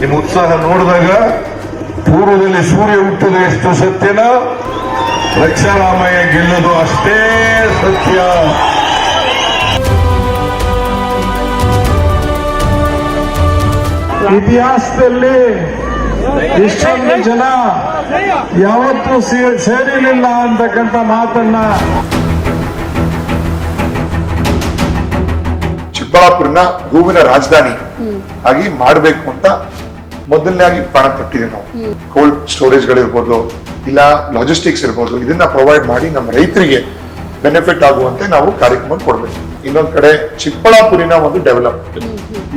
ನಿಮ್ಮ ಉತ್ಸಾಹ ನೋಡಿದಾಗ ಪೂರ್ವದಲ್ಲಿ ಸೂರ್ಯ ಹುಟ್ಟುವುದು ಎಷ್ಟು ಸತ್ಯನ ರಕ್ಷಾರಾಮಯ್ಯ ಗೆಲ್ಲದು ಅಷ್ಟೇ ಸತ್ಯ. ಇತಿಹಾಸದಲ್ಲಿ ಇಷ್ಟೊಂದು ಜನ ಯಾವತ್ತೂ ಸೇರಿಲಿಲ್ಲ ಅಂತಕ್ಕಂಥ ಮಾತನ್ನ ಚಿಕ್ಕಬಳ್ಳಾಪುರನ ಹೂವಿನ ರಾಜಧಾನಿ. ಆಗಿ ಮಾಡಬೇಕು ಅಂತ ಮೊದಲನೇದಾಗಿ ಪಣ ತೊಟ್ಟಿದ್ದೀವಿ ನಾವು. ಕೋಲ್ಡ್ ಸ್ಟೋರೇಜ್ಗಳಿರ್ಬೋದು ಇಲ್ಲ ಲಾಜಿಸ್ಟಿಕ್ಸ್ ಇರ್ಬೋದು, ಇದನ್ನ ಪ್ರೊವೈಡ್ ಮಾಡಿ ನಮ್ಮ ರೈತರಿಗೆ ಬೆನಿಫಿಟ್ ಆಗುವಂತೆ ನಾವು ಕಾರ್ಯಕ್ರಮ ಕೊಡಬೇಕು. ಇನ್ನೊಂದ್ ಕಡೆ ಚಿಕ್ಕಬಳ್ಳಾಪುರಿನ ಒಂದು ಡೆವಲಪ್ಮೆಂಟ್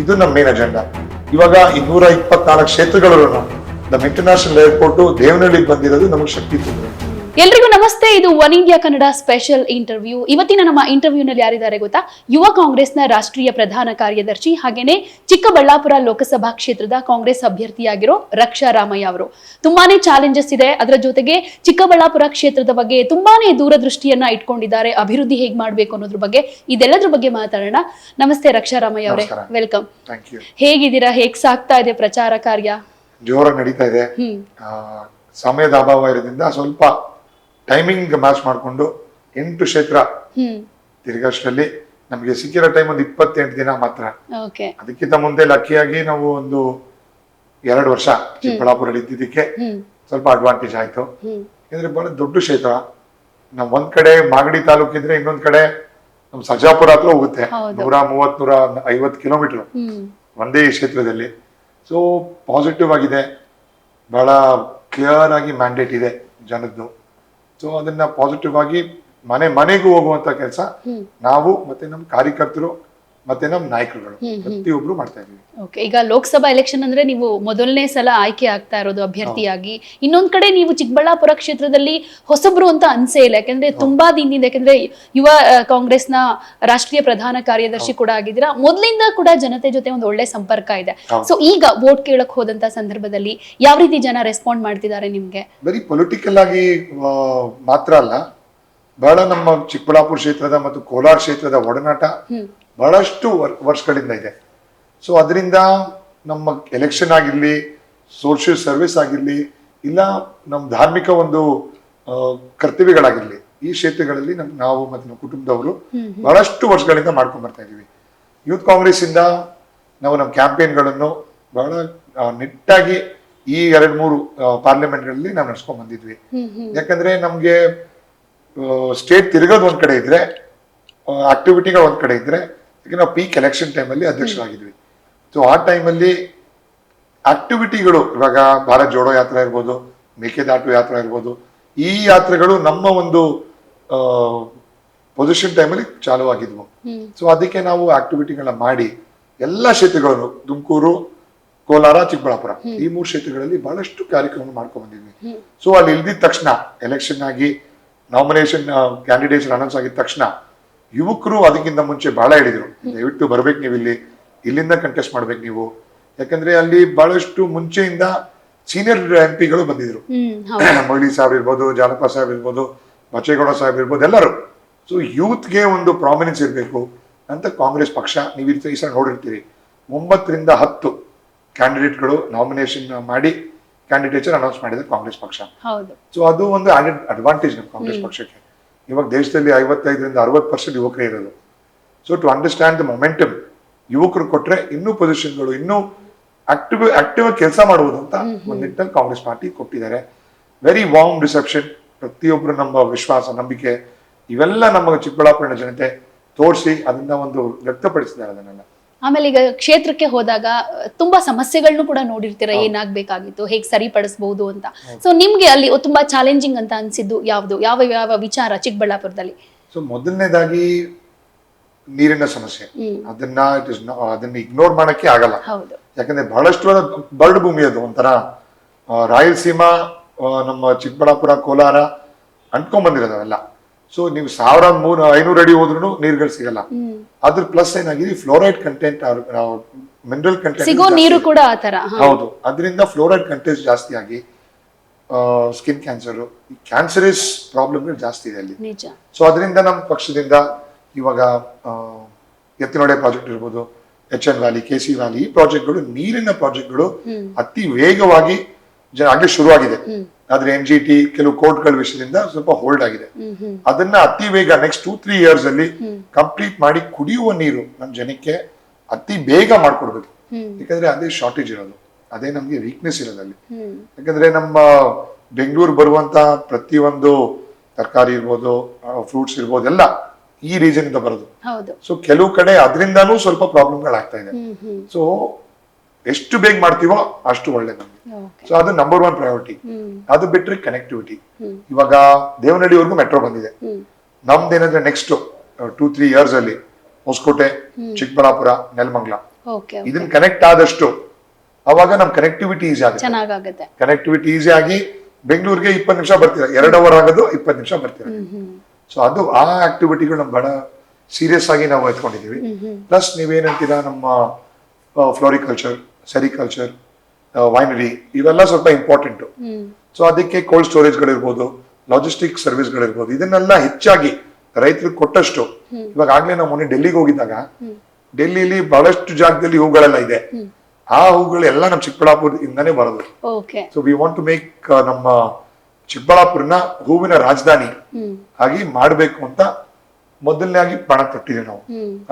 ಇದು ನಮ್ಮ ಮೇನ್ ಅಜೆಂಡಾ ಇವಾಗ ಇನ್ನೂರ ಇಪ್ಪತ್ನಾಲ್ಕು ಕ್ಷೇತ್ರಗಳು ನಮ್ಮ ಇಂಟರ್ನ್ಯಾಷನಲ್ ಏರ್ಪೋರ್ಟ್ ದೇವನಹಳ್ಳಿಗೆ ಬಂದಿರೋದು ನಮಗೆ ಶಕ್ತಿ ತುಂಬಿದೆ ಎಲ್ರಿಗೂ ನಮಸ್ತೆ. ಇದು one India Kannada special interview. ಇವತ್ತಿನ ನಮ್ಮ ಇಂಟರ್ವ್ಯೂನಲ್ಲಿ ಯಾರಿದ್ದಾರೆ ಗೊತ್ತಾ? ಯುವ ಕಾಂಗ್ರೆಸ್ನ ರಾಷ್ಟ್ರೀಯ ಪ್ರಧಾನ ಕಾರ್ಯದರ್ಶಿ ಹಾಗೇನೆ ಚಿಕ್ಕಬಳ್ಳಾಪುರ ಲೋಕಸಭಾ ಕ್ಷೇತ್ರದ ಕಾಂಗ್ರೆಸ್ ಅಭ್ಯರ್ಥಿಯಾಗಿರೋ ರಕ್ಷಾ ರಾಮಯ್ಯ ಅವರು. ತುಂಬಾನೇ ಚಾಲೆಂಜಸ್ ಇದೆ. ಅದರ ಜೊತೆಗೆ ಚಿಕ್ಕಬಳ್ಳಾಪುರ ಕ್ಷೇತ್ರದ ಬಗ್ಗೆ ತುಂಬಾನೇ ದೂರದೃಷ್ಟಿಯನ್ನ ಇಟ್ಕೊಂಡಿದ್ದಾರೆ. ಅಭಿವೃದ್ಧಿ ಹೇಗ್ ಮಾಡ್ಬೇಕು ಅನ್ನೋದ್ರ ಬಗ್ಗೆ ಇದೆಲ್ಲದ್ರ ಬಗ್ಗೆ ಮಾತಾಡೋಣ. ನಮಸ್ತೆ ರಕ್ಷಾ ರಾಮಯ್ಯ ಅವರೇ. ವೆಲ್ಕಮ್ ಹೇಗಿದ್ದೀರಾ? ಹೇಗ್ ಸಾಕ್ತಾ ಇದೆ ಪ್ರಚಾರ ಕಾರ್ಯ? ಜೋರ ನಡೀತಾ ಇದೆ. ಸಮಯದ ಅಭಾವ ಇರೋದ್ರಿಂದ ಸ್ವಲ್ಪ ಟೈಮಿಂಗ್ ಮ್ಯಾಚ್ ಮಾಡಿಕೊಂಡು ಎಂಟು ಕ್ಷೇತ್ರ ತಿರ್ಗಷ್ಟರಲ್ಲಿ ನಮಗೆ ಸಿಕ್ಕಿರೋ ಟೈಮ್ ಒಂದು ಇಪ್ಪತ್ತೆಂಟು ದಿನ ಮಾತ್ರ. ಅದಕ್ಕಿಂತ ಮುಂದೆ ಲಕ್ಕಿಯಾಗಿ ನಾವು ಒಂದು ಎರಡು ವರ್ಷ ಚಿಕ್ಕಬಳ್ಳಾಪುರಲ್ಲಿ ಇದ್ದಿದ್ದಕ್ಕೆ ಸ್ವಲ್ಪ ಅಡ್ವಾಂಟೇಜ್ ಆಯ್ತು. ಯಾಕಂದ್ರೆ ಬಹಳ ದೊಡ್ಡ ಕ್ಷೇತ್ರ. ನಾವ್ ಒಂದ್ ಕಡೆ ಮಾಗಡಿ ತಾಲೂಕು ಇದ್ರೆ ಇನ್ನೊಂದ್ ಕಡೆ ನಮ್ ಸಜಾಪುರ ಹತ್ರ ಹೋಗುತ್ತೆ. ನೂರ ಮೂವತ್ ನೂರ ಐವತ್ ಕಿಲೋಮೀಟರ್ ಒಂದೇ ಕ್ಷೇತ್ರದಲ್ಲಿ. ಸೊ ಪಾಸಿಟಿವ್ ಆಗಿದೆ. ಬಹಳ ಕ್ಲಿಯರ್ ಆಗಿ ಮ್ಯಾಂಡೇಟ್ ಇದೆ ಜನದ್ದು. ಸೊ ಅದನ್ನ ಪಾಸಿಟಿವ್ ಆಗಿ ಮನೆ ಮನೆಗೂ ಹೋಗುವಂತ ಕೆಲಸ. ನಾವು ಮತ್ತೆ ನಮ್ಮ ಕಾರ್ಯಕರ್ತರು ಮತ್ತೆ ನಮ್ಮ ನಾಯಕರುಗಳು. ಪ್ರತಿಯೊಬ್ರು ಮಾಡ್ತಾ ಇದೀವಿ ಓಕೆ ಈಗ ಲೋಕಸಭಾ ಎಲೆಕ್ಷನ್ ಅಂದ್ರೆ ನೀವು ಮೊದಲನೇ ಸಲ ಆಯ್ಕೆ ಆಗ್ತಾ ಇರೋದು ಅಭ್ಯರ್ಥಿಯಾಗಿ. ಇನ್ನೊಂದ್ ಕಡೆ ನೀವು ಚಿಕ್ಕಬಳ್ಳಾಪುರ ಕ್ಷೇತ್ರದಲ್ಲಿ ಹೊಸಬ್ರು ಅಂತ ಅನ್ಸೇ ಇಲ್ಲ. ಯಾಕಂದ್ರೆ ತುಂಬಾ ದಿನದಿಂದ ಯಾಕಂದ್ರೆ ಯುವ ಕಾಂಗ್ರೆಸ್ ಕಾಂಗ್ರೆಸ್ನ ರಾಷ್ಟ್ರೀಯ ಪ್ರಧಾನ ಕಾರ್ಯದರ್ಶಿ ಕೂಡ ಆಗಿದ್ದೀರಾ. ಮೊದಲಿಂದ ಕೂಡ ಜನತೆ ಜೊತೆ ಒಂದು ಒಳ್ಳೆ ಸಂಪರ್ಕ ಇದೆ. ಸೊ ಈಗ ವೋಟ್ ಕೇಳಕ್ ಹೋದಂತ ಸಂದರ್ಭದಲ್ಲಿ ಯಾವ ರೀತಿ ಜನ ರೆಸ್ಪಾಂಡ್ ಮಾಡ್ತಿದ್ದಾರೆ ನಿಮ್ಗೆ? ಬರೀ ಪೊಲಿಟಿಕಲ್ ಆಗಿ ಮಾತ್ರ ಅಲ್ಲ ಬಹಳ ನಮ್ಮ ಚಿಕ್ಕಬಳ್ಳಾಪುರ ಕ್ಷೇತ್ರದ ಮತ್ತು ಕೋಲಾರ ಕ್ಷೇತ್ರದ ಒಡನಾಟ ಬಹಳಷ್ಟು ವರ್- ವರ್ಷಗಳಿಂದ ಇದೆ. ಸೊ ಅದರಿಂದ ನಮ್ಮ ಎಲೆಕ್ಷನ್ ಆಗಿರಲಿ ಸೋಷಿಯಲ್ ಸರ್ವಿಸ್ ಆಗಿರಲಿ ಇಲ್ಲ ನಮ್ಮ ಧಾರ್ಮಿಕ ಒಂದು ಕರ್ತವ್ಯಗಳಾಗಿರಲಿ ಈ ಕ್ಷೇತ್ರಗಳಲ್ಲಿ ನಮ್ ನಾವು ಮತ್ತು ನಮ್ಮ ಕುಟುಂಬದವರು ಬಹಳಷ್ಟು ವರ್ಷಗಳಿಂದ ಮಾಡ್ಕೊಂಡು ಬರ್ತಾ ಇದ್ದೀವಿ ಯೂತ್ ಕಾಂಗ್ರೆಸ್ ಇಂದ ನಾವು ನಮ್ಮ ಕ್ಯಾಂಪೇನ್ಗಳನ್ನು ಬಹಳ ನಿಟ್ಟಾಗಿ ಈ ಎರಡು ಮೂರು ಪಾರ್ಲಿಮೆಂಟ್ಗಳಲ್ಲಿ ನಾವು ನಡ್ಸ್ಕೊಂಡ್ ಬಂದಿದ್ವಿ ಯಾಕಂದ್ರೆ ನಮ್ಗೆ ಸ್ಟೇಟ್ ತಿರುಗೋದು ಒಂದ್ ಕಡೆ ಇದ್ರೆ ಆಕ್ಟಿವಿಟಿಗಳು ಒಂದ್ ಕಡೆ ಇದ್ರೆ ಈಗ ನಾವು ಪೀಕ್ ಎಲೆಕ್ಷನ್ ಟೈಮಲ್ಲಿ ಅಧ್ಯಕ್ಷರಾಗಿದ್ವಿ. ಸೊ ಆ ಟೈಮಲ್ಲಿ ಆಕ್ಟಿವಿಟಿಗಳು ಇವಾಗ ಭಾರತ್ ಜೋಡೋ ಯಾತ್ರೆ ಇರ್ಬೋದು ಮೇಕೆದಾಟು ಯಾತ್ರೆ ಇರ್ಬೋದು ಈ ಯಾತ್ರೆಗಳು ನಮ್ಮ ಒಂದು ಪೊಸಿಷನ್ ಟೈಮಲ್ಲಿ ಚಾಲು ಆಗಿದ್ವು ಸೊ ಅದಕ್ಕೆ ನಾವು ಆಕ್ಟಿವಿಟಿಗಳನ್ನ ಮಾಡಿ ಎಲ್ಲ ಕ್ಷೇತ್ರಗಳನ್ನು ತುಮಕೂರು ಕೋಲಾರ ಚಿಕ್ಕಬಳ್ಳಾಪುರ ಈ ಮೂರು ಕ್ಷೇತ್ರಗಳಲ್ಲಿ ಬಹಳಷ್ಟು ಕಾರ್ಯಕ್ರಮ ಮಾಡ್ಕೊಂಡು ಬಂದಿದ್ವಿ. ಸೊ ಅಲ್ಲಿ ಇಲ್ದಿದ ತಕ್ಷಣ ಎಲೆಕ್ಷನ್ ಆಗಿ ನಾಮಿನೇಷನ್ ಕ್ಯಾಂಡಿಡೇಟ್ಸ್ ಅನೌನ್ಸ್ ಆಗಿದ ತಕ್ಷಣ ಯುವಕರು ಅದಕ್ಕಿಂತ ಮುಂಚೆ ಬಹಳ ಹೇಳಿದ್ರು ದಯವಿಟ್ಟು ಬರ್ಬೇಕು ನೀವು ಇಲ್ಲಿ ಇಲ್ಲಿಂದ ಕಂಟೆಸ್ಟ್ ಮಾಡ್ಬೇಕು ನೀವು. ಯಾಕಂದ್ರೆ ಅಲ್ಲಿ ಬಹಳಷ್ಟು ಮುಂಚೆಯಿಂದ ಸೀನಿಯರ್ ಎಂ ಪಿಗಳು ಬಂದಿದ್ರು. ಮೊಯ್ಲಿ ಸಾಹೇಬ್ ಇರ್ಬೋದು ಜಾನಪ್ಪ ಸಾಹೇಬ್ ಇರ್ಬೋದು ಬಚೇಗೌಡ ಸಾಹೇಬ್ ಇರ್ಬೋದು ಎಲ್ಲರೂ. ಸೊ ಯೂತ್ಗೆ ಒಂದು ಪ್ರಾಮಿನೆನ್ಸ್ ಇರಬೇಕು ಅಂತ ಕಾಂಗ್ರೆಸ್ ಪಕ್ಷ ನೀವು ಈ ಸಲ ನೋಡಿರ್ತೀರಿ. ಒಂಬತ್ತರಿಂದ ಹತ್ತು ಕ್ಯಾಂಡಿಡೇಟ್ಗಳು ನಾಮಿನೇಷನ್ ಮಾಡಿ ಕ್ಯಾಂಡಿಡೇಚರ್ ಅನೌನ್ಸ್ ಮಾಡಿದೆ ಕಾಂಗ್ರೆಸ್ ಪಕ್ಷ. ಸೊ ಅದು ಒಂದು ಅಡ್ವಾಂಟೇಜ್ ನಮ್ಮ ಕಾಂಗ್ರೆಸ್ ಪಕ್ಷಕ್ಕೆ. ಇವಾಗ ದೇಶದಲ್ಲಿ ಐವತ್ತೈದರಿಂದ ಅರವತ್ತು ಪರ್ಸೆಂಟ್ ಯುವಕರೇ ಇರೋದು. So to understand the momentum ಯುವಕರು ಕೊಟ್ಟರೆ ಇನ್ನೂ ಪೊಸಿಷನ್ಗಳು ಇನ್ನೂ ಆಕ್ಟಿವ್ ಆಕ್ಟಿವ್ ಆಗಿ ಕೆಲಸ ಮಾಡುವುದು ಅಂತ ಒಂದು ನಿಟ್ಟಿನಲ್ಲಿ ಕಾಂಗ್ರೆಸ್ ಪಾರ್ಟಿ ಕೊಟ್ಟಿದ್ದಾರೆ. ವೆರಿ ವಾಮ್ ರಿಸೆಪ್ಷನ್ ಪ್ರತಿಯೊಬ್ಬರು ನಮ್ಮ ವಿಶ್ವಾಸ ನಂಬಿಕೆ ಇವೆಲ್ಲ ನಮ್ಮ ಚಿಕ್ಕಬಳ್ಳಾಪುರ ಜನತೆ ತೋರಿಸಿ ಅದನ್ನ ಒಂದು ವ್ಯಕ್ತಪಡಿಸಿದ್ದಾರೆ ಅದನ್ನೆಲ್ಲ. ಆಮೇಲೆ ಈಗ ಕ್ಷೇತ್ರಕ್ಕೆ ಹೋದಾಗ ತುಂಬಾ ಸಮಸ್ಯೆಗಳನ್ನು ಕೂಡ ನೋಡಿರ್ತೀರ ಏನಾಗ್ಬೇಕಾಗಿತ್ತು ಹೇಗೆ ಸರಿಪಡಿಸಬಹುದು ಅಂತ. ಸೊ ನಿಮ್ಗೆ ಅಲ್ಲಿ ತುಂಬಾ ಚಾಲೆಂಜಿಂಗ್ ಅಂತ ಅನ್ಸಿದ್ದು ಯಾವ್ದು? ಯಾವ ಯಾವ ವಿಚಾರ ಚಿಕ್ಕಬಳ್ಳಾಪುರದಲ್ಲಿ? ಸೊ ಮೊದಲನೇದಾಗಿ ನೀರಿನ ಸಮಸ್ಯೆ. ಅದನ್ನ ಇಟ್ ಇಸ್ ಅದನ್ನ ಇಗ್ನೋರ್ ಮಾಡಕ್ಕೆ ಆಗಲ್ಲ. ಹೌದು. ಯಾಕಂದ್ರೆ ಬಹಳಷ್ಟು ಬರ್ಡ್ ಭೂಮಿ ಅದು ಒಂಥರ ರಾಯಲ್ಸೀಮಾ ನಮ್ಮ ಚಿಕ್ಕಬಳ್ಳಾಪುರ ಕೋಲಾರ ಅಂಟ್ಕೊಂಡ್ ಬಂದಿರೋದು ಅವೆಲ್ಲ. ಸೊ ನೀವು ಸಾವಿರ ಮೂರ್ ಐನೂರು ಅಡಿ ಹೋದ್ರೂ ನೀರುಗಳು ಸಿಗಲ್ಲ. ಅದ್ರ ಪ್ಲಸ್ ಏನಾಗಿದೆ? ಫ್ಲೋರೈಡ್ ಕಂಟೆಂಟ್ ಮಿನರಲ್ ಸಿಗೋ ನೀರು ಕಂಟೆಂಟ್ ಕೂಡ. ಹೌದು. ಅದರಿಂದ ಫ್ಲೋರೈಡ್ ಕಂಟೆಂಟ್ ಜಾಸ್ತಿ ಆಗಿ ಸ್ಕಿನ್ ಕ್ಯಾನ್ಸರ್ ಕ್ಯಾನ್ಸರಿಸ್ ಪ್ರಾಬ್ಲಮ್ ಜಾಸ್ತಿ ಇದೆ ಅಲ್ಲಿ. ಸೊ ಅದರಿಂದ ನಮ್ಮ ಪಕ್ಷದಿಂದ ಇವಾಗ ಎತ್ತಿನೊಡೆ ಪ್ರಾಜೆಕ್ಟ್ ಇರ್ಬೋದು H N valley K C valley ಈ ಪ್ರಾಜೆಕ್ಟ್ಗಳು ನೀರಿನ ಪ್ರಾಜೆಕ್ಟ್ಗಳು ಅತಿ ವೇಗವಾಗಿ ಶುರು ಶುರುವಾಗಿದೆ. ಆದ್ರೆ ಎನ್ ಜಿ ಟಿ ಕೆಲವು ಕೋರ್ಟ್ಗಳ ವಿಷಯದಿಂದ ಸ್ವಲ್ಪ ಹೋಲ್ಡ್ ಆಗಿದೆ. ಅದನ್ನ ಅತಿ ಬೇಗ ನೆಕ್ಸ್ಟ್ ಟೂ ತ್ರೀ ಇಯರ್ಸ್ ಅಲ್ಲಿ ಕಂಪ್ಲೀಟ್ ಮಾಡಿ ಕುಡಿಯುವ ನೀರು ನಮ್ಮ ಜನಕ್ಕೆ ಅತಿ ಬೇಗ ಮಾಡ್ಕೊಡ್ಬೇಕು. ಯಾಕಂದ್ರೆ ಅದೇ ಶಾರ್ಟೇಜ್ ಇರೋದು. ಅದೇ ನಮ್ಗೆ ವೀಕ್ನೆಸ್ ಇರೋದು ಅಲ್ಲಿ. ಯಾಕಂದ್ರೆ ನಮ್ಮ ಬೆಂಗಳೂರು ಬರುವಂತ ಪ್ರತಿಯೊಂದು ತರಕಾರಿ ಇರ್ಬೋದು ಫ್ರೂಟ್ಸ್ ಇರ್ಬೋದು ಎಲ್ಲ ಈ ರೀಸನ್ ಇಂದ ಬರೋದು. ಸೊ ಕೆಲವು ಕಡೆ ಅದರಿಂದಾನು ಸ್ವಲ್ಪ ಪ್ರಾಬ್ಲಮ್ಗಳಾಗ್ತಾ ಇದೆ. ಸೊ ಎಷ್ಟು ಬೇಗ ಮಾಡ್ತೀವೋ ಅಷ್ಟು ಒಳ್ಳೆ ನಮ್ಗೆ ಸೊ ಅದು ನಂಬರ್ ಒನ್ ಪ್ರಯಾರಿಟಿ ಅದು ಬಿಟ್ರೆ ಕನೆಕ್ಟಿವಿಟಿ. ಇವಾಗ ದೇವನಹಳ್ಳಿವರೆಗೂ ಮೆಟ್ರೋ ಬಂದಿದೆ. ನಮ್ದು ನಮ್ದೇನಂದ್ರೆ ನೆಕ್ಸ್ಟ್ ಟೂ ತ್ರೀ ಇಯರ್ಸ್ ಅಲ್ಲಿ ಹೊಸಕೋಟೆ ಚಿಕ್ಕಬಳ್ಳಾಪುರ ನೆಲಮಂಗ್ಲ. ಇದನ್ನ ಕನೆಕ್ಟ್ ಆದಷ್ಟು ಅವಾಗ ನಮ್ ಕನೆಕ್ಟಿವಿಟಿ ಈಸಿ ಆಗುತ್ತೆ. ಕನೆಕ್ಟಿವಿಟಿ ಈಸಿ ಆಗಿ ಬೆಂಗಳೂರಿಗೆ ಇಪ್ಪತ್ತು ನಿಮಿಷ ಬರ್ತೀರಾ? ಎರಡು ಅವರ್ ಆಗೋದು ಇಪ್ಪತ್ತು ನಿಮಿಷ ಬರ್ತೀರಾ? ಸೊ ಅದು ಆ ಆಕ್ಟಿವಿಟಿಗಳು ನಮ್ ಬಹಳ ಸೀರಿಯಸ್ ಆಗಿ ನಾವು ಎತ್ಕೊಂಡಿದೀವಿ ಪ್ಲಸ್ ನೀವೇನಂತೀರಾ ನಮ್ಮ ಫ್ಲೋರಿಕಲ್ಚರ್ ಸೆರಿಕಲ್ಚರ್ ವೈನರಿ ಇವೆಲ್ಲ ಸ್ವಲ್ಪ ಇಂಪಾರ್ಟೆಂಟ್ ಸೊ ಅದಕ್ಕೆ ಕೋಲ್ಡ್ ಸ್ಟೋರೇಜ್ಗಳಿರ್ಬೋದು ಲಾಜಿಸ್ಟಿಕ್ ಸರ್ವಿಸ್ಗಳಿರ್ಬೋದು ಇದನ್ನೆಲ್ಲ ಹೆಚ್ಚಾಗಿ ರೈತರಿಗೆ ಕೊಟ್ಟಷ್ಟು ಇವಾಗ ಆಗ್ಲೇ ನಾವು ಮೊನ್ನೆ ಡೆಲ್ಲಿಗೆ ಹೋಗಿದ್ದಾಗ ಡೆಲ್ಲಿಲಿ ಬಹಳಷ್ಟು ಜಾಗದಲ್ಲಿ ಹೂಗಳೆಲ್ಲ ಇದೆ. ಆ ಹೂಗಳೆಲ್ಲ ನಮ್ಮ ಚಿಕ್ಕಬಳ್ಳಾಪುರದಿಂದಾನೇ ಬರೋದು. So we want to make ನಮ್ಮ ಚಿಕ್ಕಬಳ್ಳಾಪುರನ ಹೂವಿನ ರಾಜಧಾನಿ ಆಗಿ ಮಾಡಬೇಕು ಅಂತ ಮೊದಲನೇ ಆಗಿ ಪಣ ತೊಟ್ಟಿದ್ದೀವಿ ನಾವು.